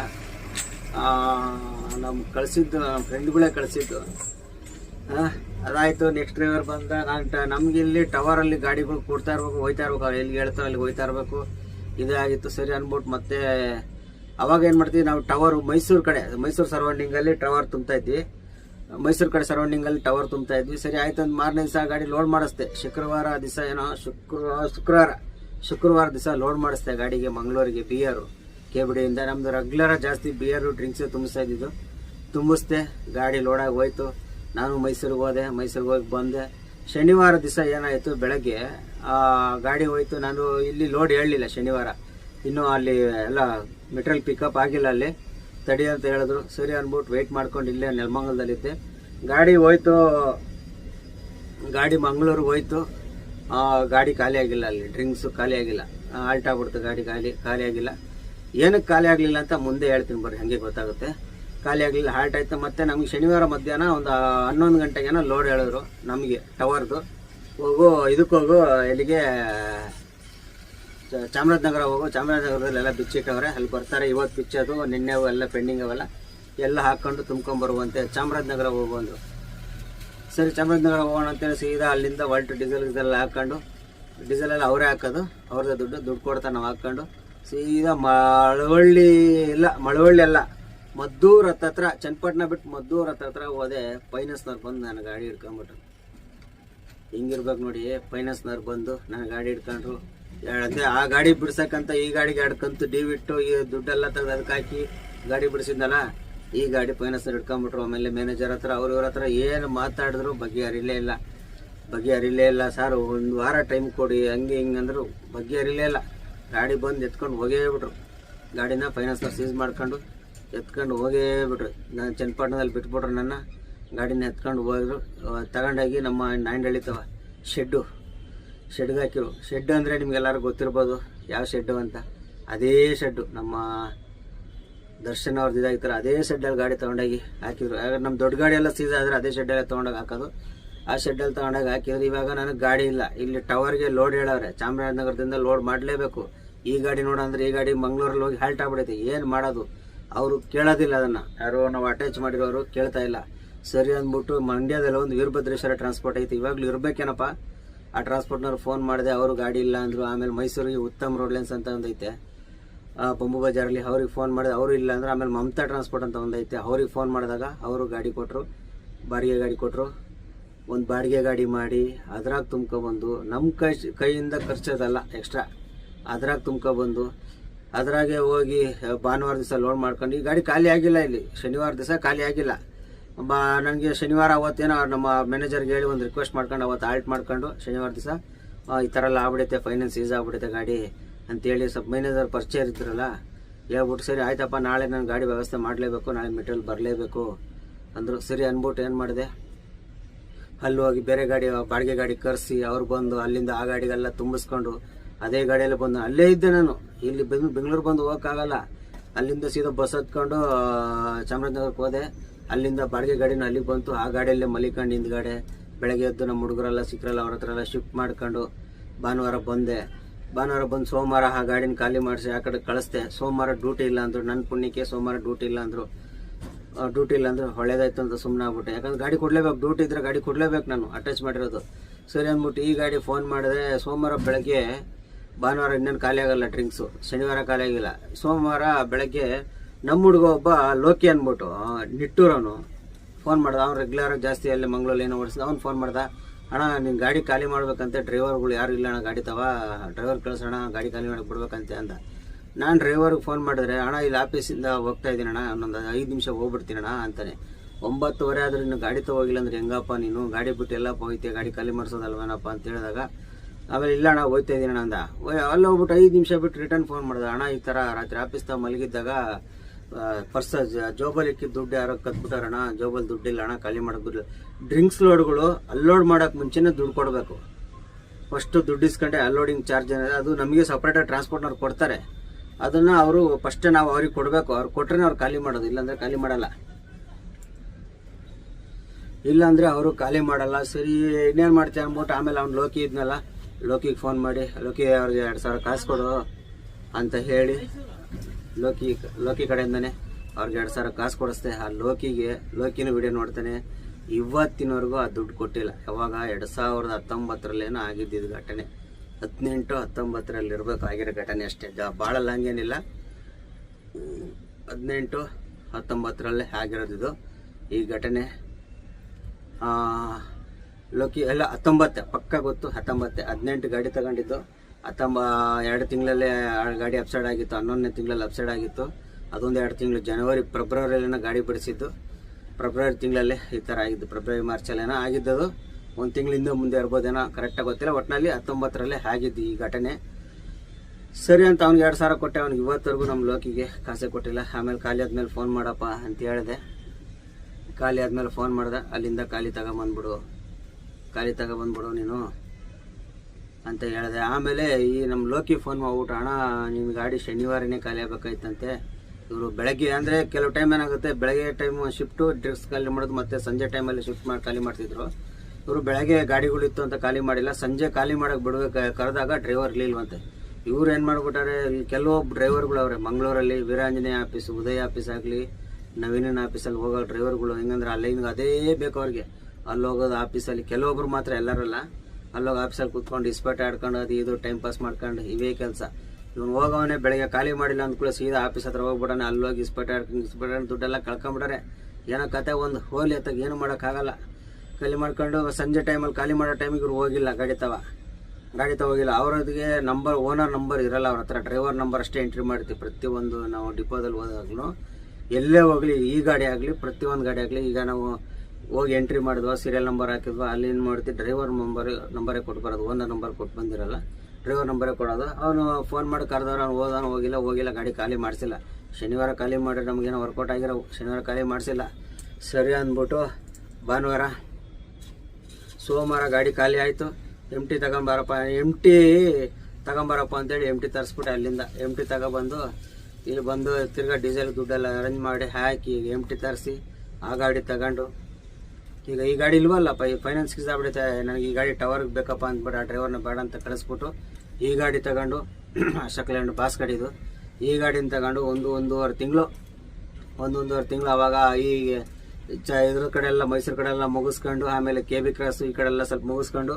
A: ನಮ್ಮ ಕಳಿಸಿದ್ದು ನಮ್ಮ ಫ್ರೆಂಡ್ಗಳೇ ಕಳಿಸಿದ್ದು. ಅದಾಯಿತು ನೆಕ್ಸ್ಟ್ ಡ್ರೈವರ್ ಬಂದ ನಾನು ನಮ್ಗೆ ಇಲ್ಲಿ ಟವರಲ್ಲಿ ಗಾಡಿಗಳು ಕೊಡ್ತಾ ಇರಬೇಕು, ಹೋಯ್ತಾ ಇರ್ಬೇಕು. ಅವ್ರು ಎಲ್ಲಿ ಹೇಳ್ತಾರೆ ಅಲ್ಲಿ ಹೋಯ್ತಾ ಇರಬೇಕು. ಇದಾಗಿತ್ತು ಸರಿ ಅಂದ್ಬಿಟ್ಟು ಮತ್ತೆ ಅವಾಗ ಏನು ಮಾಡ್ತೀವಿ, ನಾವು ಟವರ್ ಮೈಸೂರು ಕಡೆ, ಮೈಸೂರು ಸರೌಂಡಿಂಗಲ್ಲಿ ಟವರ್ ತುಂಬ್ತಾ ಇದ್ವಿ. ಮೈಸೂರು ಕಡೆ ಸರೌಂಡಿಂಗಲ್ಲಿ ಟವರ್ ತುಂಬ್ತಾ ಇದ್ವಿ. ಸರಿ, ಆಯ್ತು ಒಂದು ಮಾರನೇ ದಿವಸ ಗಾಡಿ ಲೋಡ್ ಮಾಡಿಸ್ದೆ. ಶುಕ್ರವಾರ ದಿವಸ ಏನೋ ಶುಕ್ರವಾರ ಶುಕ್ರವಾರ ಶುಕ್ರವಾರ ದಿವಸ ಲೋಡ್ ಮಾಡಿಸ್ದೆ ಗಾಡಿಗೆ, ಮಂಗಳೂರಿಗೆ ಬಿಯರು ಕೆಬಿಡಿಯಿಂದ ನಮ್ದು ರೆಗ್ಯುಲರ ಜಾಸ್ತಿ ಬಿಯರು ಡ್ರಿಂಕ್ಸು ತುಂಬಿಸ್ತಾ ಇದ್ದಿದ್ದು. ತುಂಬಿಸ್ದೆ, ಗಾಡಿ ಲೋಡಾಗಿ ಹೋಯ್ತು. ನಾನು ಮೈಸೂರಿಗೆ ಹೋದೆ, ಮೈಸೂರಿಗೆ ಹೋಗಿ ಬಂದೆ. ಶನಿವಾರ ದಿವಸ ಏನಾಯಿತು, ಬೆಳಗ್ಗೆ ಗಾಡಿ ಹೋಯ್ತು. ನಾನು ಇಲ್ಲಿ ಲೋಡ್ ಹೇಳಲಿಲ್ಲ ಶನಿವಾರ. ಇನ್ನು ಅಲ್ಲಿ ಎಲ್ಲ ಮೆಟೀರಿಯಲ್ ಪಿಕಪ್ ಆಗಿಲ್ಲ ಅಲ್ಲಿ. ತಡಿ ಅಂತ ಹೇಳಿದ್ರು. ಸರಿ ಅಂದ್ಬಿಟ್ಟು ವೆಯ್ಟ್ ಮಾಡ್ಕೊಂಡು ಇಲ್ಲೇ ನೆಲಮಂಗಲದಲ್ಲಿದ್ದೆ. ಗಾಡಿ ಹೋಯ್ತು. ಗಾಡಿ ಮಂಗಳೂರಿಗೆ ಹೋಯ್ತು. ಗಾಡಿ ಖಾಲಿ ಆಗಿಲ್ಲ ಅಲ್ಲಿ. ಡ್ರಿಂಕ್ಸು ಖಾಲಿ ಆಗಿಲ್ಲ. ಆಲ್ಟ್ ಆಗ್ಬಿಡ್ತು ಗಾಡಿ ಖಾಲಿ ಖಾಲಿ ಆಗಿಲ್ಲ. ಏನಕ್ಕೆ ಖಾಲಿ ಆಗಲಿಲ್ಲ ಅಂತ ಮುಂದೆ ಹೇಳ್ತೀನಿ ಬರ್ರಿ, ಹಾಗೆ ಗೊತ್ತಾಗುತ್ತೆ. ಖಾಲಿ ಆಗಲಿಲ್ಲ ಹಾಲ್ಟ್ ಆಯಿತು. ಮತ್ತೆ ನಮಗೆ ಶನಿವಾರ ಮಧ್ಯಾಹ್ನ ಒಂದು ಹನ್ನೊಂದು ಗಂಟೆಗೇನೋ ಲೋಡ್ ಹೇಳಿದ್ರು ನಮಗೆ ಟವರ್ದು ಹೋಗು, ಇದಕ್ಕೆ ಹೋಗು, ಎಲ್ಲಿಗೆ ಚಾಮರಾಜನಗರ ಹೋಗು ಚಾಮರಾಜನಗರದಲ್ಲಿ ಎಲ್ಲ ಬಿಚ್ಚಿಟ್ಟವ್ರೆ. ಅಲ್ಲಿ ಬರ್ತಾರೆ. ಇವತ್ತು ಬಿಚ್ಚೋದು, ನಿನ್ನೆ ಎಲ್ಲ ಪೆಂಡಿಂಗ್ ಅವೆಲ್ಲ ಎಲ್ಲ ಹಾಕ್ಕೊಂಡು ತುಂಬ್ಕೊಂಬರುವಂತೆ ಚಾಮರಾಜನಗರ ಹೋಗು ಅಂದರು. ಸರಿ, ಚಾಮರಾಜನಗರ ಹೋಗೋಣ ಅಂತೇಳಿ ಸೀದಾ ಅಲ್ಲಿಂದ ಒಲ್ಟು ಡೀಸೆಲ್ ಗೀಸೆಲ್ಲ ಹಾಕ್ಕೊಂಡು ಡೀಸೆಲೆಲ್ಲ ಅವರೇ ಹಾಕೋದು. ಅವ್ರದ್ದೇ ದುಡ್ಡು ದುಡ್ಡು ಕೊಡ್ತಾರೆ ನಾವು ಹಾಕ್ಕೊಂಡು ಸೀದಾ ಮಳವಳ್ಳಿ ಇಲ್ಲ, ಮಳವಳ್ಳಿ ಅಲ್ಲ, ಮದ್ದೂರ್ ಹತ್ತತ್ರ ಚನ್ನಪಟ್ಟಣ ಬಿಟ್ಟು ಮದ್ದೂರ್ ಹತ್ತತ್ರ ಹೋದೆ. ಫೈನಾನ್ಸ್ನವ್ರು ಬಂದು ನಾನು ಗಾಡಿ ಹಿಡ್ಕೊಂಬಿಟ್ರು ಹಿಂಗಿರ್ಬೇಕು ನೋಡಿ ಫೈನಾನ್ಸ್ನವ್ರು ಬಂದು ನಾನು ಗಾಡಿ ಹಿಡ್ಕೊಂಡ್ರು. ಅದೇ ಆ ಗಾಡಿ ಬಿಡ್ಸಕ್ಕಂತ ಈ ಗಾಡಿಗೆ ಎರಡು ಕಂತು ಡಿ ಬಿಟ್ಟು ಈ ದುಡ್ಡೆಲ್ಲ ತೆಗೆದು ಅದಕ್ಕೆ ಹಾಕಿ ಗಾಡಿ ಬಿಡಿಸಿದ್ನಲ್ಲ, ಈ ಗಾಡಿ ಫೈನಾನ್ಸ್ ಹಿಡ್ಕೊಂಬಿಟ್ರು ಆಮೇಲೆ ಮ್ಯಾನೇಜರ್ ಹತ್ರ, ಅವ್ರ ಇವ್ರ ಹತ್ರ ಏನು ಮಾತಾಡಿದ್ರು ಬಗೆಹರಿಲೇ ಇಲ್ಲ. ಬಗೆಹರಿಲೇ ಇಲ್ಲ, ಸರ್ ಒಂದು ವಾರ ಟೈಮ್ ಕೊಡಿ, ಹಂಗೆ ಹಿಂಗೆ ಅಂದರು ಬಗೆಹರಿಲೇ ಇಲ್ಲ. ಗಾಡಿ ಬಂದು ಎತ್ಕೊಂಡು ಹೋಗೇ ಬಿಟ್ರು. ಗಾಡಿನ ಫೈನಾನ್ಸ್ನವ್ರು ಸೀಸ್ ಮಾಡ್ಕೊಂಡು ಎತ್ಕೊಂಡು ಹೋಗೇ ಬಿಟ್ರು. ನಾನು ಚನ್ನಪಟ್ಟಣದಲ್ಲಿ ಬಿಟ್ಬಿಟ್ರು ನನ್ನ. ಗಾಡಿನ ಎತ್ಕೊಂಡು ಹೋದ್ರು. ತಗೊಂಡೋಗಿ ನಮ್ಮ ನಾಯಂಡಳಿತವ ಶೆಡ್ಡು. ಶೆಡ್ಗೆ ಹಾಕಿರು. ಶೆಡ್ ಅಂದರೆ ನಿಮಗೆಲ್ಲರೂ ಗೊತ್ತಿರ್ಬೋದು ಯಾವ ಶೆಡ್ಡು ಅಂತ. ಅದೇ ಶೆಡ್ಡು ನಮ್ಮ ದರ್ಶನ್ ಅವ್ರದ್ದು ಇದಾಗಿರ್ತಾರೆ ಅದೇ ಶೆಡ್ಡಲ್ಲಿ ಗಾಡಿ ತೊಗೊಂಡೋಗಿ ಹಾಕಿದ್ರು. ಯಾಕಂದ್ರೆ ನಮ್ಮ ದೊಡ್ಡ ಗಾಡಿ ಎಲ್ಲ ಸೀಸ್ ಆದರೆ ಅದೇ ಶೆಡ್ಡಲ್ಲೇ ತೊಗೊಂಡೋಗಿ ಹಾಕೋದು. ಆ ಶೆಡ್ಡಲ್ಲಿ ತೊಗೊಂಡೋಗಿ ಹಾಕಿದ್ರು ಇವಾಗ ನನಗೆ ಗಾಡಿ ಇಲ್ಲ. ಇಲ್ಲಿ ಟವರ್ಗೆ ಲೋಡ್ ಹೇಳವ್ರೆ. ಚಾಮರಾಜನಗರದಿಂದ ಲೋಡ್ ಮಾಡಲೇಬೇಕು. ಈ ಗಾಡಿ ನೋಡಂದ್ರೆ ಈ ಗಾಡಿ ಮಂಗ್ಳೂರಲ್ಲಿ ಹೋಗಿ ಹ್ಯಾಲ್ಟ್ ಆಗ್ಬಿಡೈತೆ. ಏನು ಮಾಡೋದು? ಅವರು ಕೇಳೋದಿಲ್ಲ ಅದನ್ನು. ಯಾರೋ ನಾವು ಅಟ್ಯಾಚ್ ಮಾಡಿರೋರು ಕೇಳ್ತಾ ಇಲ್ಲ. ಸರಿ ಅಂದ್ಬಿಟ್ಟು ಮಂಡ್ಯದಲ್ಲಿ ಒಂದು ವೀರಭದ್ರೇಶ್ವರ ಟ್ರಾನ್ಸ್ಪೋರ್ಟ್ ಐತೆ. ಇವಾಗಲೂ ಇರಬೇಕೇನಪ್ಪ? ಆ ಟ್ರಾನ್ಸ್ಪೋರ್ಟ್ನವ್ರು ಫೋನ್ ಮಾಡಿದೆ, ಅವರು ಗಾಡಿ ಇಲ್ಲ ಅಂದರು, ಆಮೇಲೆ ಮೈಸೂರಿಗೆ ಉತ್ತಮ್ ರೋಡ್ಲೆನ್ಸ್ ಅಂತ ಒಂದೈತೆ. ಬೊಂಬು ಬಜಾರಲ್ಲಿ ಅವ್ರಿಗೆ ಫೋನ್ ಮಾಡಿದೆ, ಅವರು ಇಲ್ಲ ಅಂದ್ರೆ, ಆಮೇಲೆ ಮಮತಾ ಟ್ರಾನ್ಸ್ಪೋರ್ಟ್ ಅಂತ ಒಂದೈತೆ. ಅವ್ರಿಗೆ ಫೋನ್ ಮಾಡಿದಾಗ ಅವರು ಗಾಡಿ ಕೊಟ್ಟರು ಬಾಡಿಗೆ ಗಾಡಿ ಕೊಟ್ಟರು ಒಂದು ಬಾಡಿಗೆ ಗಾಡಿ ಮಾಡಿ, ಅದ್ರಾಗ ತುಂಬ್ಕೊಬಂದು ನಮ್ಮ ಕೈ, ಕೈಯಿಂದ ಖರ್ಚದಲ್ಲ ಎಕ್ಸ್ಟ್ರಾ ಅದ್ರಾಗ ತುಂಬ್ಕೊಬಂದು ಅದ್ರಾಗೆ ಹೋಗಿ, ಭಾನುವಾರ ದಿವಸ ಲೋಡ್ ಮಾಡ್ಕೊಂಡು, ಈ ಗಾಡಿ ಖಾಲಿ ಆಗಿಲ್ಲ ಇಲ್ಲಿ. ಶನಿವಾರ ದಿವಸ ಖಾಲಿ ಆಗಿಲ್ಲ. ಬಾ ನನಗೆ ಶನಿವಾರ ಅವತ್ತೇನೋ ನಮ್ಮ ಮ್ಯಾನೇಜರ್ಗೆ ಹೇಳಿ ಒಂದು ರಿಕ್ವೆಸ್ಟ್ ಮಾಡ್ಕೊಂಡು ಅವತ್ತು ಆಲ್ಟ್ ಮಾಡ್ಕೊಂಡು ಶನಿವಾರ ದಿವಸ ಈ ಥರ ಎಲ್ಲ ಆಗ್ಬಿಡುತ್ತೆ ಫೈನಾನ್ಸ್ ಈಸ್ ಆಗ್ಬಿಡುತ್ತೆ ಗಾಡಿ ಅಂತೇಳಿ ಸ್ವಲ್ಪ ಮ್ಯಾನೇಜರ್ ಪರಿಚಯ ಇರ್ತಿರಲ್ಲ ಹೇಳ್ಬಿಟ್ಟು ಸರಿ ಆಯ್ತಪ್ಪ, ನಾಳೆ ನಾನು ಗಾಡಿ ವ್ಯವಸ್ಥೆ ಮಾಡಲೇಬೇಕು, ನಾಳೆ ಮೆಟೀರಿಯಲ್ ಬರಲೇಬೇಕು ಅಂದರು. ಸರಿ ಅಂದ್ಬಿಟ್ಟು ಏನು ಮಾಡಿದೆ? ಅಲ್ಲಿ ಹೋಗಿ ಬೇರೆ ಗಾಡಿ, ಬಾಡಿಗೆ ಗಾಡಿ ಕರೆಸಿ, ಅವ್ರು ಬಂದು ಅಲ್ಲಿಂದ ಆ ಗಾಡಿಗೆಲ್ಲ ತುಂಬಿಸ್ಕೊಂಡು ಅದೇ ಗಾಡಿಯಲ್ಲಿ ಬಂದು, ಅಲ್ಲೇ ಇದ್ದೆ ನಾನು. ಇಲ್ಲಿ ಬೆಂಗ್ ಬೆಂಗಳೂರು ಬಂದು ಹೋಗೋಕ್ಕಾಗಲ್ಲ. ಅಲ್ಲಿಂದ ಸೀದಾ ಬಸ್ ಹತ್ಕೊಂಡು ಚಾಮರಾಜನಗರಕ್ಕೆ ಹೋದೆ. ಅಲ್ಲಿಂದ ಬಾಡಿಗೆ ಗಾಡಿನ ಅಲ್ಲಿಗೆ ಬಂತು. ಆ ಗಾಡಿಯಲ್ಲೇ ಮಲಿಕೊಂಡು ಹಿಂದ್ಗಡೆ ಬೆಳಗ್ಗೆ ಎದ್ದು ನಮ್ಮ ಹುಡುಗರೆಲ್ಲ ಸಿಕ್ಕರಲ್ಲ ಅವ್ರ ಹತ್ರ ಎಲ್ಲ ಶಿಫ್ಟ್ ಮಾಡ್ಕೊಂಡು ಭಾನುವಾರ ಬಂದೆ. ಭಾನುವಾರ ಬಂದು ಸೋಮವಾರ ಆ ಗಾಡಿನ ಖಾಲಿ ಮಾಡಿಸಿ ಆ ಕಡೆ ಕಳಿಸ್ದೆ. ಸೋಮವಾರ ಡ್ಯೂಟಿ ಇಲ್ಲ ಅಂದರು, ನನ್ನ ಪುಣ್ಯಕ್ಕೆ ಸೋಮವಾರ ಡ್ಯೂಟಿ ಇಲ್ಲ ಅಂದರು. ಡ್ಯೂಟಿ ಇಲ್ಲ ಅಂದ್ರೆ ಒಳ್ಳೇದಾಯ್ತು ಅಂತ ಸುಮ್ಮನೆ ಆಗ್ಬಿಟ್ಟೆ. ಯಾಕಂದ್ರೆ ಗಾಡಿ ಕೊಡಲೇಬೇಕು ಡ್ಯೂಟಿ ಇದ್ರೆ ಗಾಡಿ ಕೊಡಲೇಬೇಕು ನಾನು ಅಟ್ಯಾಚ್ ಮಾಡಿರೋದು. ಸರಿ ಅಂದ್ಬಿಟ್ಟು ಈ ಗಾಡಿ ಫೋನ್ ಮಾಡಿದ್ರೆ ಸೋಮವಾರ ಬೆಳಗ್ಗೆ ಭಾನುವಾರ ಇನ್ನೇನು ಖಾಲಿ ಆಗಲ್ಲ ಡ್ರಿಂಕ್ಸು ಶನಿವಾರ ಖಾಲಿ ಆಗಿಲ್ಲ. ಸೋಮವಾರ ಬೆಳಗ್ಗೆ ನಮ್ಮ ಹುಡುಗ ಒಬ್ಬ ಲೋಕಿ ಅಂದ್ಬಿಟ್ಟು ಆ, ನಿಟ್ಟೂರವನು ಫೋನ್ ಮಾಡ್ದ. ಅವ್ನು ರೆಗ್ಯುಲರ್ ಜಾಸ್ತಿ ಅಲ್ಲಿ ಮಂಗಳೂರಲ್ಲಿ ಏನೋ ಓಡಿಸಿದ. ಅವ್ನು ಫೋನ್ ಮಾಡ್ದ ಅಣ್ಣ ನಿನ್ನ ಗಾಡಿ ಖಾಲಿ ಮಾಡ್ಬೇಕಂತೆ. ಡ್ರೈವರ್ಗಳು ಯಾರು ಇಲ್ಲ ಅಣ್ಣ ಗಾಡಿ ತವ ಡ್ರೈವರ್ ಕಳ್ಸೋಣ ಗಾಡಿ ಖಾಲಿ ಮಾಡಕ್ಕೆ ಬಿಡ್ಬೇಕಂತೆ ಅಂದ. ನಾನು ಡ್ರೈವರ್ಗೆ ಫೋನ್ ಮಾಡಿದ್ರೆ ಅಣ್ಣ ಇಲ್ಲಿ ಆಫೀಸಿಂದ ಹೋಗ್ತಾ ಇದ್ದೀನಿ ಅಣ್ಣ. ಇನ್ನೊಂದು ಐದು ನಿಮಿಷ ಹೋಗ್ಬಿಡ್ತೀನಿ ಅಣ್ಣ ಅಂತಾನೆ. ಒಂಬತ್ತುವರೆ ಆದ್ರೆ ಇನ್ನು ಗಾಡಿ ತಗೋಗಿಲ್ಲ ಅಂದ್ರೆ ಹೆಂಗಪ್ಪ ನೀನು? ಗಾಡಿ ಬಿಟ್ಟು ಎಲ್ಲ ಹೋಯ್ತೀಯ? ಗಾಡಿ ಖಾಲಿ ಮಾಡಿಸೋದಲ್ವೇನಪ್ಪ ಅಂತ ಹೇಳಿದಾಗ ಆಮೇಲೆ ಇಲ್ಲ ಅಣ್ಣ ಹೋಗ್ತಾ ಇದ್ದೀನಿ ಅಣ್ಣ ಅಂದ. ಅಲ್ಲಿ ಹೋಗ್ಬಿಟ್ಟು ಐದು ನಿಮಿಷ ಬಿಟ್ಟು ರಿಟರ್ನ್ ಫೋನ್ ಮಾಡಿದೆ. ಅಣ್ಣ ಈ ಥರ ರಾತ್ರಿ ಆಫೀಸ್ದಾಗ ಮಲಗಿದ್ದಾಗ ಪರ್ಸ ಜೋಬಲ್ ಇಕ್ಕಿದ ದುಡ್ಡು ಯಾರೋ ಜೋಬಲ್ ದುಡ್ಡಿಲ್ಲ ಅಣ್ಣ, ಖಾಲಿ ಮಾಡಕ್ ದುಡ್ಡು ಡ್ರಿಂಕ್ಸ್ ಲೋಡ್ಗಳು ಅಲ್ಲೋಡ್ ಮಾಡೋಕೆ ಮುಂಚೆನೇ ದುಡ್ಡು ಕೊಡಬೇಕು. ಫಸ್ಟ್ ದುಡ್ಡು ಇಸ್ಕೊಂಡೆ, ಅಲ್ಲೋಡಿಂಗ್ ಚಾರ್ಜ್ ಏನಿದೆ ಅದು ನಮಗೆ ಸಪ್ರೇಟಾಗಿ ಟ್ರಾನ್ಸ್ಪೋರ್ಟ್ನವ್ರು ಕೊಡ್ತಾರೆ. ಅದನ್ನ ಅವರು ಫಸ್ಟ್ ನಾವು ಅವ್ರಿಗೆ ಕೊಡಬೇಕು. ಅವ್ರು ಕೊಟ್ರೆ ಅವ್ರು ಖಾಲಿ ಮಾಡೋದು, ಇಲ್ಲಾಂದರೆ ಖಾಲಿ ಮಾಡಲ್ಲ. ಇಲ್ಲಾಂದರೆ ಅವರು ಖಾಲಿ ಮಾಡಲ್ಲ. ಸರಿ, ಇನ್ನೇನು ಮಾಡ್ತೀಯ ಅಂದ್ಬಿಟ್ಟು ಆಮೇಲೆ ಅವ್ನು ಲೋಕಿ ಇದ್ನಲ್ಲ ಲೋಕಿಗೆ ಫೋನ್ ಮಾಡಿ ಲೋಕಿ ಅವ್ರಿಗೆ ಎರಡು ಸಾವಿರ ಕಾಸು ಕೊಡು ಅಂತ ಹೇಳಿ ಲೋಕಿ ಲೋಕಿ ಕಡೆಯಿಂದನೇ ಅವ್ರಿಗೆ ಎರಡು ಸಾವಿರ ಕಾಸು ಕೊಡಿಸ್ದೆ. ಆ ಲೋಕಿಗೆ, ಲೋಕಿನ ವಿಡಿಯೋ ನೋಡ್ತಾನೆ. ಇವತ್ತಿನವರೆಗೂ ಆ ದುಡ್ಡು ಕೊಟ್ಟಿಲ್ಲ. ಯಾವಾಗ? ಎರಡು ಸಾವಿರದ ಹತ್ತೊಂಬತ್ತರಲ್ಲೇನೋ ಆಗಿದ್ದಿದ್ದು ಘಟನೆ. ಹದಿನೆಂಟು, ಹತ್ತೊಂಬತ್ತರಲ್ಲಿ ಇರಬೇಕು ಆಗಿರೋ ಘಟನೆ ಅಷ್ಟೇ. ಭಾಳ ಹಂಗೇನಿಲ್ಲ. ಹದಿನೆಂಟು, ಹತ್ತೊಂಬತ್ತರಲ್ಲೇ ಆಗಿರೋದಿದು ಈ ಘಟನೆ ಲೋಕಿ ಎಲ್ಲ ಹತ್ತೊಂಬತ್ತೆ, ಪಕ್ಕ ಗೊತ್ತು, ಹತ್ತೊಂಬತ್ತೆ. ಹದಿನೆಂಟು ಗಾಡಿ ತಗೊಂಡಿದ್ದು. ಹತ್ತೊಂಬ, ಎರಡು ತಿಂಗಳಲ್ಲೇ ಗಾಡಿ ಅಪ್ಸೈಡ್ ಆಗಿತ್ತು, ಹನ್ನೊಂದನೇ ತಿಂಗಳಲ್ಲಿ ಅಪ್ಸೈಡ್ ಆಗಿತ್ತು. ಅದೊಂದು ಎರಡು ತಿಂಗಳು ಜನವರಿ ಫೆಬ್ರವರಿಯಲ್ಲೇನೋ ಗಾಡಿ ಬಿಡಿಸಿದ್ದು. ಫೆಬ್ರವರಿ ತಿಂಗಳಲ್ಲೇ ಈ ಥರ ಆಗಿದ್ದು ಫೆಬ್ರವರಿ ಮಾರ್ಚಲ್ಲೇನೋ ಆಗಿದ್ದದು. ಒಂದು ತಿಂಗಳಿಂದ ಮುಂದೆ ಇರ್ಬೋದೇನೋ ಕರೆಕ್ಟಾಗಿ ಗೊತ್ತಿಲ್ಲ. ಒಟ್ಟಿನಲ್ಲಿ ಹತ್ತೊಂಬತ್ತರಲ್ಲೇ ಆಗಿದ್ದು ಈ ಘಟನೆ. ಸರಿ ಅಂತ ಅವ್ನಿಗೆ ಎರಡು ಸಾವಿರ ಕೊಟ್ಟೆ. ಅವ್ನಿಗೆ ಇವತ್ತರೆಗೂ ನಮ್ಮ ಲೋಕಿಗೆ ಕಾಸೆ ಕೊಟ್ಟಿಲ್ಲ. ಆಮೇಲೆ ಖಾಲಿ ಆದಮೇಲೆ ಫೋನ್ ಮಾಡಪ್ಪ ಅಂತ ಹೇಳಿದೆ. ಖಾಲಿ ಆದಮೇಲೆ ಫೋನ್ ಮಾಡಿದೆ. ಅಲ್ಲಿಂದ ಖಾಲಿ ತಗೊಂಬಂದ್ಬಿಡು. ಖಾಲಿ ತಗೊಂಬಂದ್ಬಿಡು ನೀನು. ಅಂತ ಹೇಳಿದೆ. ಆಮೇಲೆ ಈ ನಮ್ಮ ಲೋಕಿ ಫೋನ್ ಮಾಡ್ಬಿಟ್ಟು ಅಣ್ಣ ನಿನ್ನ ಗಾಡಿ ಶನಿವಾರನೇ ಖಾಲಿ ಆಗಬೇಕಾಯ್ತಂತೆ. ಇವರು ಬೆಳಗ್ಗೆ ಅಂದರೆ ಕೆಲವು ಟೈಮ್ ಏನಾಗುತ್ತೆ, ಬೆಳಗ್ಗೆ ಟೈಮ್ ಶಿಫ್ಟು ಡ್ರೆಸ್ ಖಾಲಿ ಮಾಡೋದು ಮತ್ತೆ ಸಂಜೆ ಟೈಮಲ್ಲಿ ಶಿಫ್ಟ್ ಮಾಡಿ, ಖಾಲಿ ಮಾಡ್ತಿದ್ರು. ಇವರು ಬೆಳಗ್ಗೆ ಗಾಡಿಗಳಿತ್ತು ಅಂತ ಖಾಲಿ ಮಾಡಿಲ್ಲ, ಸಂಜೆ ಖಾಲಿ ಮಾಡೋಕ್ಕೆ ಬಿಡಬೇಕು ಕರೆದಾಗ ಡ್ರೈವರ್ ಇಲ್ಲಿಲ್ವಂತೆ ಇವ್ರು ಏನು ಮಾಡ್ಬಿಟ್ಟಾರೆ ಕೆಲವೊಬ್ಬ ಡ್ರೈವರ್ಗಳು ಅವರೇ, ಮಂಗಳೂರಲ್ಲಿ ವೀರಾಂಜನೇಯ ಆಫೀಸ್ ಉದಯ ಆಫೀಸ್ ಆಗಲಿ ನವೀನ ಆಫೀಸಲ್ಲಿ ಹೋಗೋ ಡ್ರೈವರ್ಗಳು ಹೆಂಗಂದ್ರೆ ಅಲ್ಲಿಂದ ಅದೇ ಬೇಕು ಅವ್ರಿಗೆ. ಅಲ್ಲಿ ಹೋಗೋದು ಆಫೀಸಲ್ಲಿ ಕೆಲವೊಬ್ರು ಮಾತ್ರ ಎಲ್ಲರಲ್ಲ. ಅಲ್ಲೋಗಿ ಆಫೀಸಲ್ಲಿ ಕೂತ್ಕೊಂಡು ಇಸ್ಪೇಟ್ ಆಡ್ಕೊಂಡು ಅದು ಇದು ಟೈಮ್ ಪಾಸ್ ಮಾಡ್ಕೊಂಡು ಇವೇ ಕೆಲಸ. ಇವ್ನು ಹೋಗೋವನೇ ಬೆಳಗ್ಗೆ ಖಾಲಿ ಮಾಡಿಲ್ಲ ಅಂದ್ಕೂಡ ಸೀದಾ ಆಫೀಸ್ ಹತ್ರ ಹೋಗ್ಬಿಡಾನೆ ಅಲ್ಲೋಗಿ ಇಸ್ಪೇಟ್ ಆಡ್ಕೊಂಡು ಇಸ್ಪೇಟ್ ಆಡಿ ದುಡ್ಡೆಲ್ಲ ಕಳ್ಕೊಂಬಿಡಾರೆ. ಏನೋ ಕತೆ ಒಂದು ಹೋಲಿ ಅತ್ತಾಗ, ಏನು ಮಾಡೋಕ್ಕಾಗಲ್ಲ. ಖಾಲಿ ಮಾಡ್ಕೊಂಡು ಸಂಜೆ ಟೈಮಲ್ಲಿ ಖಾಲಿ ಮಾಡೋ ಟೈಮಿಗೆ ಇವ್ರು ಹೋಗಿಲ್ಲ, ಗಾಡಿ ತವ ಗಾಡಿ ತಗೋಗಿಲ್ಲ ಅವ್ರದಿಗೆ ನಂಬರ್ ಓನರ್ ನಂಬರ್ ಇರಲ್ಲ, ಅವ್ರ ಹತ್ರ ಡ್ರೈವರ್ ನಂಬರ್ ಅಷ್ಟೇ ಎಂಟ್ರಿ ಮಾಡ್ತೀವಿ. ಪ್ರತಿಯೊಂದು ನಾವು ಡಿಪೋದಲ್ಲಿ ಹೋದಾಗ್ಲೂ. ಎಲ್ಲೇ ಹೋಗಲಿ ಈ ಗಾಡಿ ಆಗಲಿ, ಪ್ರತಿಯೊಂದು ಗಾಡಿ ಆಗಲಿ, ಈಗ ನಾವು ಹೋಗಿ ಎಂಟ್ರಿ ಮಾಡಿದ್ವಾ ಸೀರಿಯಲ್ ನಂಬರ್ ಹಾಕಿದ್ವಾ, ಅಲ್ಲಿ ಏನು ಮಾಡ್ತೀವಿ ಡ್ರೈವರ್ ನಂಬರ್ ನಂಬರೇ ಕೊಟ್ಟು ಬರೋದು ಓನರ್ ನಂಬರ್ ಕೊಟ್ಟು ಬಂದಿರಲ್ಲ. ಡ್ರೈವರ್ ನಂಬರೇ ಕೊಡೋದು, ಅವನು ಫೋನ್ ಮಾಡಿ ಕರೆದವ್ರು ಅವ್ನು ಹೋದಾನು ಹೋಗಿಲ್ಲ ಹೋಗಿಲ್ಲ, ಗಾಡಿ ಖಾಲಿ ಮಾಡಿಸಿಲ್ಲ. ಶನಿವಾರ ಖಾಲಿ ಮಾಡಿ ನಮಗೇನೋ ವರ್ಕೌಟ್ ಆಗಿರೋ, ಶನಿವಾರ ಖಾಲಿ ಮಾಡಿಸಿಲ್ಲ. ಸರಿ ಅಂದ್ಬಿಟ್ಟು, ಭಾನುವಾರ, ಸೋಮವಾರ ಗಾಡಿ ಖಾಲಿ ಆಯಿತು. ಎಂ ಟಿ ತಗೊಂಬಾರಪ್ಪ ಎಂ ಟಿ ತಗೊಂಬಾರಪ್ಪ ಅಂತೇಳಿ ಎಂ ಟಿ ತರಿಸ್ಬಿಟ್ಟೆ ಅಲ್ಲಿಂದ. ಎಂ ಟಿ ತಗೊಬಂದು, ಇಲ್ಲಿ ಬಂದು ತಿರ್ಗಾ ಡೀಸೆಲ್ ದುಡ್ಡೆಲ್ಲ ಅರೇಂಜ್ ಮಾಡಿ ಹಾಕಿ ಎಂ ಟಿ ತರಿಸಿ, ಆ ಗಾಡಿ ತಗೊಂಡು ಈಗ ಈ ಗಾಡಿ ಇಲ್ವಲ್ಲಪ್ಪ ಈ ಫೈನಾನ್ಸ್ ಕಿಸ್ ಆಗ್ಬಿಡುತ್ತೆ. ನನಗೆ ಈ ಗಾಡಿ ಟವರ್ಗೆ ಬೇಕಪ್ಪ ಅಂದ್ಬಿಟ್ಟು ಆ ಡ್ರೈವರ್ನ ಬೇಡ ಅಂತ ಕಳಿಸ್ಬಿಟ್ಟು ಈ ಗಾಡಿ ತಗೊಂಡು ಅಶೋಕ್ಲ್ಯಾಂಡ್ ಬಾಸ್ ಗಾಡಿದು ಈ ಗಾಡಿನ ತಗೊಂಡು ಒಂದು, ಒಂದೂವರೆ ತಿಂಗಳು, ಒಂದು, ಒಂದೂವರೆ ತಿಂಗಳು ಅವಾಗ ಈ ಚ, ಇದ್ರ ಕಡೆ ಎಲ್ಲ ಮೈಸೂರು ಕಡೆ ಎಲ್ಲ ಮುಗಿಸ್ಕೊಂಡು, ಆಮೇಲೆ ಕೆ ಬಿ ಕ್ರಾಸ್ ಈ ಕಡೆ ಎಲ್ಲ ಸ್ವಲ್ಪ ಮುಗಿಸ್ಕೊಂಡು,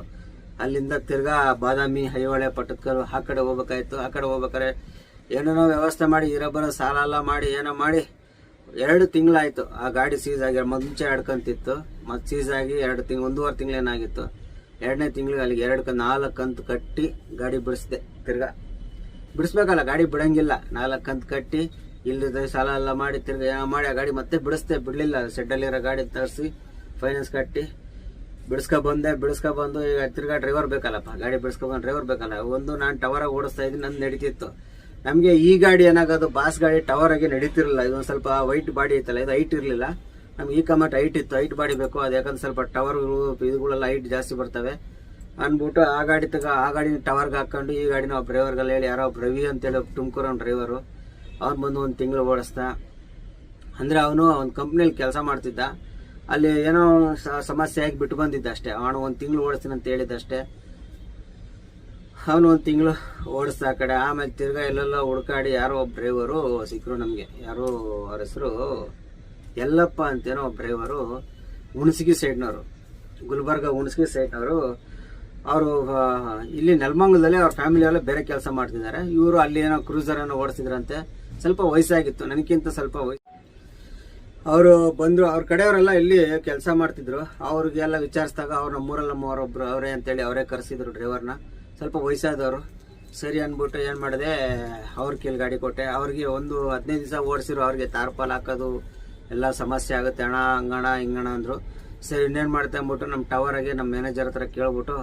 A: ಅಲ್ಲಿಂದ ತಿರ್ಗಾ ಬಾದಾಮಿ, ಹೈವಳೆ ಪಟ್ಟದಕಲ್ಲು ಆ ಕಡೆ ಹೋಗ್ಬೇಕಾಯ್ತು. ಆ ಕಡೆ ಹೋಗ್ಬೇಕಾರೆ ಏನೇನೋ ವ್ಯವಸ್ಥೆ ಮಾಡಿ ಇರೋ ಬರೋ ಸಾಲ ಎಲ್ಲ ಮಾಡಿ, ಏನೋ ಮಾಡಿ ಎರಡು ತಿಂಗಳಾಯ್ತು. ಆ ಗಾಡಿ ಸೀಸ್ ಆಗಿ ಮುಂಚೆ ಹಿಡ್ಕೊಂತಿತ್ತು ಮತ್ತು ಸೀಸ್ ಆಗಿ ಎರಡು ತಿಂಗ್, ಒಂದೂವರೆ ತಿಂಗಳು ಏನಾಗಿತ್ತು ಎರಡನೇ ತಿಂಗಳಿಗೆ ಅಲ್ಲಿಗೆ ಎರಡು ನಾಲ್ಕು ಕಂತು ಕಟ್ಟಿ ಗಾಡಿ ಬಿಡಿಸ್ದೆ. ತಿರ್ಗಾ ಬಿಡಿಸ್ಬೇಕಲ್ಲ, ಗಾಡಿ ಬಿಡಂಗಿಲ್ಲ. ನಾಲ್ಕು ಕಂತು ಕಟ್ಟಿ ಇಲ್ಲದ ಸಾಲ ಎಲ್ಲ ಮಾಡಿ, ತಿರ್ಗಿ ಮಾಡಿ ಆ ಗಾಡಿ ಮತ್ತೆ ಬಿಡಿಸ್ದೆ. ಬಿಡಲಿಲ್ಲ. ಶೆಡ್ಡಲ್ಲಿರೋ ಗಾಡಿ ತರಿಸಿ ಫೈನಾನ್ಸ್ ಕಟ್ಟಿ ಬಿಡಿಸ್ಕೊ ಬಂದೆ. ಬಿಡಿಸ್ಕೊ ಬಂದು ಈಗ ತಿರ್ಗಾ ಡ್ರೈವರ್ ಬೇಕಲ್ಲಪ್ಪ. ಗಾಡಿ ಬಿಡಿಸ್ಕೊಬಂದು ಡ್ರೈವರ್ ಬೇಕಲ್ಲ. ಒಂದು ನಾನು ಟವರಾಗಿ ಓಡಿಸ್ತಾ ಇದ್ದೀನಿ, ನಂದು ನಡೀತಿತ್ತು. ನಮಗೆ ಈ ಗಾಡಿ ಏನಾಗೋದು, ಬಾಸ್ ಗಾಡಿ ಟವರಾಗಿ ನಡೀತಿರಲಿಲ್ಲ. ಇದೊಂದು ಸ್ವಲ್ಪ ವೈಟ್ ಬಾಡಿ ಐತಲ್ಲ, ಇದು ಹೈಟ್ ಇರಲಿಲ್ಲ. ನಮ್ಗೆ ಈ ಕಮಟ್ ಹೈಟ್ ಇತ್ತು ಹೈಟ್ ಬಾಡಿ ಬೇಕು. ಅದು ಯಾಕಂದ್ರೆ ಸ್ವಲ್ಪ ಟವರ್ಗಳು ಇದುಗಳೆಲ್ಲ ಹೈಟ್ ಜಾಸ್ತಿ ಬರ್ತವೆ. ಅಂದ್ಬಿಟ್ಟು ಆ ಗಾಡಿ ತಗ, ಆ ಗಾಡಿನ ಟವರ್ಗೆ ಹಾಕೊಂಡು, ಈ ಗಾಡಿನ ಒಬ್ಬ ಡ್ರೈವರ್ಗೆಲ್ಲ ಹೇಳಿ, ಯಾರೋ ಒಬ್ಬ ರವಿ ಅಂತೇಳಿ ತುಮಕೂರು ಡ್ರೈವರು ಅವ್ನು ಬಂದು ಒಂದು ತಿಂಗಳು ಓಡಿಸ್ದ. ಅಂದರೆ ಅವನು ಒಂದು ಕಂಪ್ನಿಯಲ್ಲಿ ಕೆಲಸ ಮಾಡ್ತಿದ್ದ. ಅಲ್ಲಿ ಏನೋ ಸಮಸ್ಯೆ ಆಗಿ ಬಿಟ್ಟು ಬಂದಿದ್ದ ಅಷ್ಟೇ. ಅವನು ಒಂದು ತಿಂಗಳು ಓಡಿಸ್ತೀನಿ ಅಂತ ಹೇಳಿದ್ದಷ್ಟೇ ಅವನು ಒಂದು ತಿಂಗಳು ಓಡಿಸ್ದ ಆ ಕಡೆ. ಆಮೇಲೆ ತಿರ್ಗಾ ಎಲ್ಲೆಲ್ಲ ಹುಡ್ಕಾಡಿ ಯಾರೋ ಒಬ್ಬ ಡ್ರೈವರು ಸಿಕ್ಕರು ನಮಗೆ. ಯಾರೋ ಅವ್ರ ಹೆಸರು ಎಲ್ಲಪ್ಪ ಅಂತೇನೋ ಒಬ್ಬ ಡ್ರೈವರು ಹುಣಸಗಿ ಸೈಡ್ನವರು ಗುಲ್ಬರ್ಗ ಹುಣಸಗಿ ಸೈಡ್ನವರು ಅವರು ಇಲ್ಲಿ ನೆಲಮಂಗಲದಲ್ಲಿ ಅವ್ರ ಫ್ಯಾಮಿಲಿ ಎಲ್ಲ ಬೇರೆ ಕೆಲಸ ಮಾಡ್ತಿದ್ದಾರೆ. ಇವರು ಅಲ್ಲಿ ಏನೋ ಕ್ರೂಸರ್ ಏನೋ ಓಡಿಸಿದ್ರಂತೆ. ಸ್ವಲ್ಪ ವಯಸ್ಸಾಗಿತ್ತು. ನನಗಿಂತ ಸ್ವಲ್ಪ ವಯಸ್ಸು ಅವರು ಬಂದರು. ಅವ್ರ ಕಡೆಯವರೆಲ್ಲ ಇಲ್ಲಿ ಕೆಲಸ ಮಾಡ್ತಿದ್ರು. ಅವ್ರಿಗೆಲ್ಲ ವಿಚಾರಿಸಿದಾಗ ಅವ್ರು ನಮ್ಮೂರಲ್ಲಿ ನಮ್ಮವರೊಬ್ಬರು ಅವರೇ ಅಂತೇಳಿ ಅವರೇ ಕರೆಸಿದ್ರು ಡ್ರೈವರ್ನ ಸ್ವಲ್ಪ ವಯಸ್ಸಾದವರು. ಸರಿ ಅಂದ್ಬಿಟ್ಟು ಏನು ಮಾಡಿದೆ, ಅವ್ರ ಕೀಲ್ ಗಾಡಿ ಕೊಟ್ಟೆ. ಅವ್ರಿಗೆ ಒಂದು ಹದಿನೈದು ದಿವಸ ಓಡಿಸಿರು, ಅವ್ರಿಗೆ ತಾರ್ಪಾಲ್ ಹಾಕೋದು, ಎಲ್ಲ ಸಮಸ್ಯೆ ಆಗುತ್ತೆ. ಅಣ್ಣ ಹಂಗಣ ಹಿಂಗಣ ಅಂದರು. ಸರಿ, ಇನ್ನೇನು ಮಾಡ್ತೆ ಅಂದ್ಬಿಟ್ಟು ನಮ್ಮ ಟವರಾಗೆ ನಮ್ಮ ಮ್ಯಾನೇಜರ್ ಹತ್ರ ಕೇಳ್ಬಿಟ್ಟು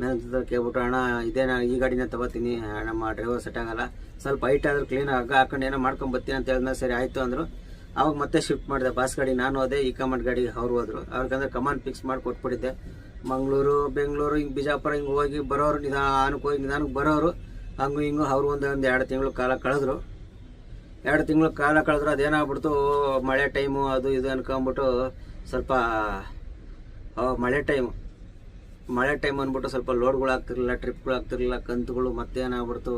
A: ಮ್ಯಾನೇಜರ್ ಹತ್ರ ಕೇಳ್ಬಿಟ್ಟು, ಅಣ್ಣ ಇದೇನಾ ಈ ಗಾಡಿನ ತಗೋತೀನಿ. ನಮ್ಮ ಡ್ರೈವರ್ ಸೆಟ್ ಆಗಲ್ಲ. ಸ್ವಲ್ಪ ಹೈಟ್ ಆದರೂ ಕ್ಲೀನ್ ಆಗ ಹಾಕೊಂಡು ಏನೋ ಮಾಡ್ಕೊಂಡು ಬರ್ತೀನಿ ಅಂತ ಹೇಳಿದ್ಮೇಲೆ ಸರಿ ಆಯಿತು ಅಂದರು. ಅವಾಗ ಮತ್ತೆ ಶಿಫ್ಟ್ ಮಾಡಿದೆ. ಬಾಸ್ ಗಾಡಿ ನಾನು ಹೋದೆ ಈ ಕಮಾಂಡ್ ಗಾಡಿ ಅವ್ರು ಹೋದರು. ಅವ್ರಿಗಂದ್ರೆ ಕಮಾಂಡ್ ಫಿಕ್ಸ್ ಮಾಡಿ ಕೊಟ್ಬಿಟ್ಟಿದ್ದೆ. ಮಂಗಳೂರು, ಬೆಂಗಳೂರು, ಹಿಂಗೆ ಬಿಜಾಪುರ ಹಿಂಗೆ ಹೋಗಿ ಬರೋರು, ನಿಧಾನಕ್ಕೆ ಹೋಗಿ ನಿಧಾನಕ್ಕೆ ಬರೋರು. ಹಂಗು ಹಿಂಗೂ ಅವ್ರು ಒಂದು ಒಂದು ಎರಡು ತಿಂಗಳು ಕಾಲ ಕಳೆದ್ರು. ಎರಡು ತಿಂಗಳು ಕಾಲ ಕಳೆದ್ರು ಅದೇನಾಗ್ಬಿಡ್ತು, ಮಳೆ ಟೈಮು ಅದು ಇದು ಅನ್ಕೊಂಬಿಟ್ಟು ಸ್ವಲ್ಪ ಮಳೆ ಟೈಮು. ಮಳೆ ಟೈಮ್ ಅಂದ್ಬಿಟ್ಟು ಸ್ವಲ್ಪ ಲೋಡ್ಗಳು ಆಗ್ತಿರ್ಲಿಲ್ಲ ಟ್ರಿಪ್ಗಳು ಆಗ್ತಿರ್ಲಿಲ್ಲ ಕಂತುಗಳು ಮತ್ತೆ ಏನಾಗ್ಬಿಡ್ತು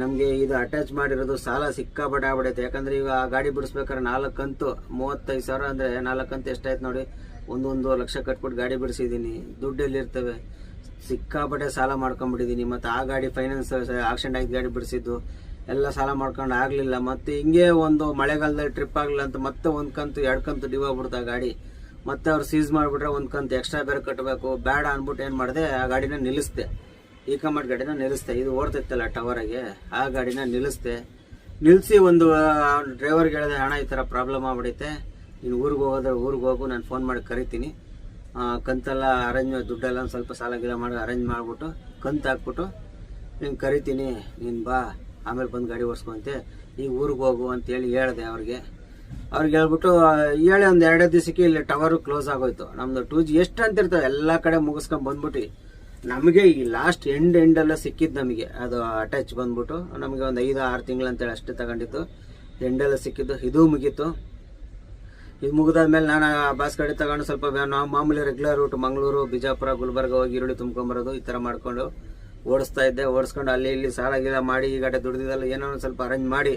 A: ನಮಗೆ ಇದು ಅಟ್ಯಾಚ್ ಮಾಡಿರೋದು ಸಾಲ ಸಿಕ್ಕಾಪಟ್ಟೆ ಆಗ್ಬಿಡೈತೆ. ಯಾಕಂದ್ರೆ ಈಗ ಆ ಗಾಡಿ ಬಿಡಿಸ್ಬೇಕಾದ್ರೆ ನಾಲ್ಕು ಕಂತು ಮೂವತ್ತೈದು ಸಾವಿರ ಅಂದರೆ ನಾಲ್ಕು ಕಂತು ಎಷ್ಟಾಯ್ತು ನೋಡಿ. ಒಂದೊಂದು ಲಕ್ಷ ಕಟ್ಬಿಟ್ಟು ಗಾಡಿ ಬಿಡಿಸಿದ್ದೀನಿ. ದುಡ್ಡೆಲ್ಲಿ ಇರ್ತವೆ ಸಿಕ್ಕಾಪಟ್ಟೆ ಸಾಲ ಮಾಡ್ಕೊಂಡ್ಬಿಟ್ಟಿದ್ದೀನಿ ಮತ್ತು ಆ ಗಾಡಿ ಫೈನಾನ್ಸ್ ಆಕ್ಸಿಡೆಂಟ್ ಆಗಿ ಗಾಡಿ ಬಿಡಿಸಿದ್ದು. ಎಲ್ಲ ಸಾಲ ಮಾಡ್ಕೊಂಡು ಆಗಲಿಲ್ಲ. ಮತ್ತು ಹಿಂಗೆ ಒಂದು ಮಳೆಗಾಲದಲ್ಲಿ ಟ್ರಿಪ್ ಆಗಲಿಲ್ಲ ಅಂತ ಮತ್ತೆ ಒಂದು ಕಂತು, ಎರಡು ಕಂತು ಡಿವ್ ಆಗ್ಬಿಡ್ತು ಗಾಡಿ. ಮತ್ತೆ ಅವ್ರು ಸೀಸ್ ಮಾಡಿಬಿಟ್ರೆ ಒಂದು ಕಂತು ಎಕ್ಸ್ಟ್ರಾ ಬೇರೆ ಕಟ್ಟಬೇಕು ಬೇಡ ಅಂದ್ಬಿಟ್ಟು ಏನು ಮಾಡಿದೆ, ಆ ಗಾಡಿನ ನಿಲ್ಲಿಸ್ದೆ. ಈ ಕಮಾಟ್ ಗಾಡಿನ ನಿಲ್ಲಿಸ್ದೆ. ಇದು ಓಡ್ತಿತ್ತಲ್ಲ ಟವರಾಗೆ. ಆ ಗಾಡಿನ ನಿಲ್ಲಿಸ್ದೆ. ನಿಲ್ಲಿಸಿ ಒಂದು ಡ್ರೈವರ್ಗೆ ಹೇಳಿದೆ ಹಣ ಈ ಥರ ಪ್ರಾಬ್ಲಮ್ ಆಗ್ಬಿಡೈತೆ. ನೀನು ಊರಿಗೆ ಹೋಗೋದ್ರೆ ಊರಿಗೆ ಹೋಗು, ನಾನು ಫೋನ್ ಮಾಡಿ ಕರಿತೀನಿ. ಕಂತೆಲ್ಲ ಅರೇಂಜ್ ದುಡ್ಡೆಲ್ಲ ಒಂದು ಸ್ವಲ್ಪ ಸಾಲ ಗಿಲ ಮಾಡಿ ಅರೇಂಜ್ ಮಾಡಿಬಿಟ್ಟು ಕಂತು ಹಾಕ್ಬಿಟ್ಟು ನೀನು ಕರಿತೀನಿ, ನೀನು ಬಾ, ಆಮೇಲೆ ಬಂದು ಗಾಡಿ ಓಡಿಸ್ಕೊಂತೆ ಈಗ ಊರಿಗೆ ಹೋಗು ಅಂತೇಳಿ ಹೇಳಿದೆ ಅವ್ರಿಗೆ. ಅವ್ರಿಗೆ ಹೇಳ್ಬಿಟ್ಟು ಹೇಳಿ ಒಂದು ಎರಡೇ ದಿವಸಕ್ಕೆ ಇಲ್ಲಿ ಟವರು ಕ್ಲೋಸ್ ಆಗೋಯ್ತು. ನಮ್ಮದು ಟೂ ಜಿ ಎಷ್ಟು ಅಂತ ಇರ್ತದೆ, ಎಲ್ಲ ಕಡೆ ಮುಗಿಸ್ಕೊಂಡು ಬಂದ್ಬಿಟ್ಟು ನಮಗೆ ಈ ಲಾಸ್ಟ್ ಎಂಡ್ ಎಂಡೆಲ್ಲ ಸಿಕ್ಕಿದ್ದು ನಮಗೆ. ಅದು ಅಟ್ಯಾಚ್ ಬಂದ್ಬಿಟ್ಟು ನಮಗೆ ಒಂದು ಐದು ಆರು ತಿಂಗಳು ಅಂತೇಳಿ ಅಷ್ಟೇ ತಗೊಂಡಿತ್ತು ಎಂಡೆಲ್ಲ ಸಿಕ್ಕಿದ್ದು, ಇದು ಮುಗೀತು. ಇದು ಮುಗಿದಾದ್ಮೇಲೆ ನಾನು ಬಸ್ ಗಾಡಿ ತಗೊಂಡು ಸ್ವಲ್ಪ ನಾವು ಮಾಮೂಲಿ ರೆಗ್ಯುಲರ್ ರೂಟ್ ಮಂಗಳೂರು, ಬಿಜಾಪುರ, ಗುಲ್ಬರ್ಗ ಹೋಗಿ ಈರುಳ್ಳಿ ತುಂಬ್ಕೊಂಬರೋದು ಈ ಥರ ಮಾಡಿಕೊಂಡು ಓಡಿಸ್ತಾ ಇದ್ದೆ. ಓಡಿಸ್ಕೊಂಡು ಅಲ್ಲಿ ಇಲ್ಲಿ ಸಾಲ ಗೀಲ ಮಾಡಿ ಈ ಗಾಡಿ ದುಡ್ದಿದ್ದಲ್ಲ ಏನೋ ಸ್ವಲ್ಪ ಅರೇಂಜ್ ಮಾಡಿ.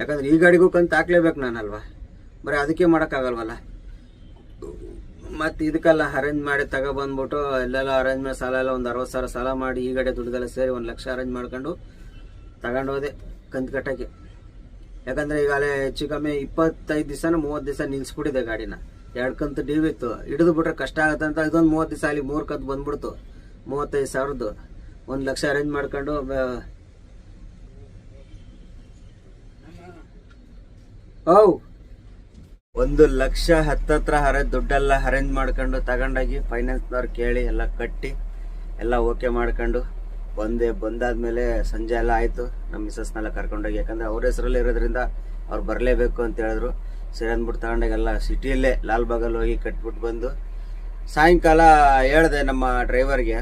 A: ಯಾಕಂದ್ರೆ ಈ ಗಾಡಿಗೂ ಕಂತು ಹಾಕ್ಲೇಬೇಕು ನಾನಲ್ವಾ? ಬರೀ ಅದಕ್ಕೆ ಮಾಡೋಕ್ಕಾಗಲ್ವಲ್ಲ? ಮತ್ತು ಇದಕ್ಕೆಲ್ಲ ಅರೇಂಜ್ ಮಾಡಿ ತಗೊಬಂದ್ಬಿಟ್ಟು ಎಲ್ಲೆಲ್ಲ ಅರೇಂಜ್ ಮಾಡಿ ಸಾಲ ಎಲ್ಲ ಒಂದು ಅರವತ್ತು ಸಾವಿರ ಸಾಲ ಮಾಡಿ ಈ ಗಾಡಿ ದುಡ್ದೆಲ್ಲ ಸೇರಿ ಒಂದು ಲಕ್ಷ ಅರೇಂಜ್ ಮಾಡ್ಕೊಂಡು ತಗೊಂಡು ಹೋದೆ ಕಂತು ಕಟ್ಟಕ್ಕೆ ಯಾಕಂದ್ರೆ ಈಗ ಅಲ್ಲೇ ಹೆಚ್ಚು ಕಮ್ಮಿ ಇಪ್ಪತ್ತೈದು ದಿವಸನ ಮೂವತ್ತು ದಿವಸ ನಿಲ್ಸ್ಬಿಟ್ಟಿದೆ ಗಾಡಿನ. ಎರಡು ಕಂತು ಡಿ ಇತ್ತು. ಹಿಡಿದು ಬಿಟ್ರೆ ಕಷ್ಟ ಆಗುತ್ತೆ ಅಂತ ಇದೊಂದು ಮೂವತ್ತು ದಿವಸ ಅಲ್ಲಿ ಮೂರು ಕಂತು ಬಂದ್ಬಿಡ್ತು. ಮೂವತ್ತೈದು ಸಾವಿರದ್ದು. ಒಂದು ಲಕ್ಷ ಅರೇಂಜ್ ಮಾಡ್ಕೊಂಡು ಔ ಒಂದು ಲಕ್ಷ ಹತ್ತತ್ರ ಹರ ದುಡ್ಡೆಲ್ಲ ಅರೇಂಜ್ ಮಾಡ್ಕೊಂಡು ತಗೊಂಡೋಗಿ ಫೈನಾನ್ಸ್ನವ್ರು ಕೇಳಿ ಎಲ್ಲ ಕಟ್ಟಿ ಎಲ್ಲ ಓಕೆ ಮಾಡ್ಕೊಂಡು ಬಂದೆ ಬಂದಾದ್ಮೇಲೆ ಸಂಜೆ ಎಲ್ಲ ಆಯಿತು. ನಮ್ಮ ಮಿಸಸ್ನೆಲ್ಲ ಕರ್ಕೊಂಡೋಗಿ, ಯಾಕಂದ್ರೆ ಅವ್ರ ಹೆಸರಲ್ಲಿ ಇರೋದ್ರಿಂದ ಅವ್ರು ಬರಲೇಬೇಕು ಅಂತ ಹೇಳಿದ್ರು. ಸರಿ ಅಂದ್ಬಿಟ್ಟು ತಗೊಂಡಾಗೆಲ್ಲ ಸಿಟಿಯಲ್ಲೇ ಲಾಲ್ಬಾಗಲ್ಲಿ ಹೋಗಿ ಕಟ್ಬಿಟ್ಟು ಬಂದು ಸಾಯಂಕಾಲ ಹೇಳಿದೆ ನಮ್ಮ ಡ್ರೈವರ್ಗೆ,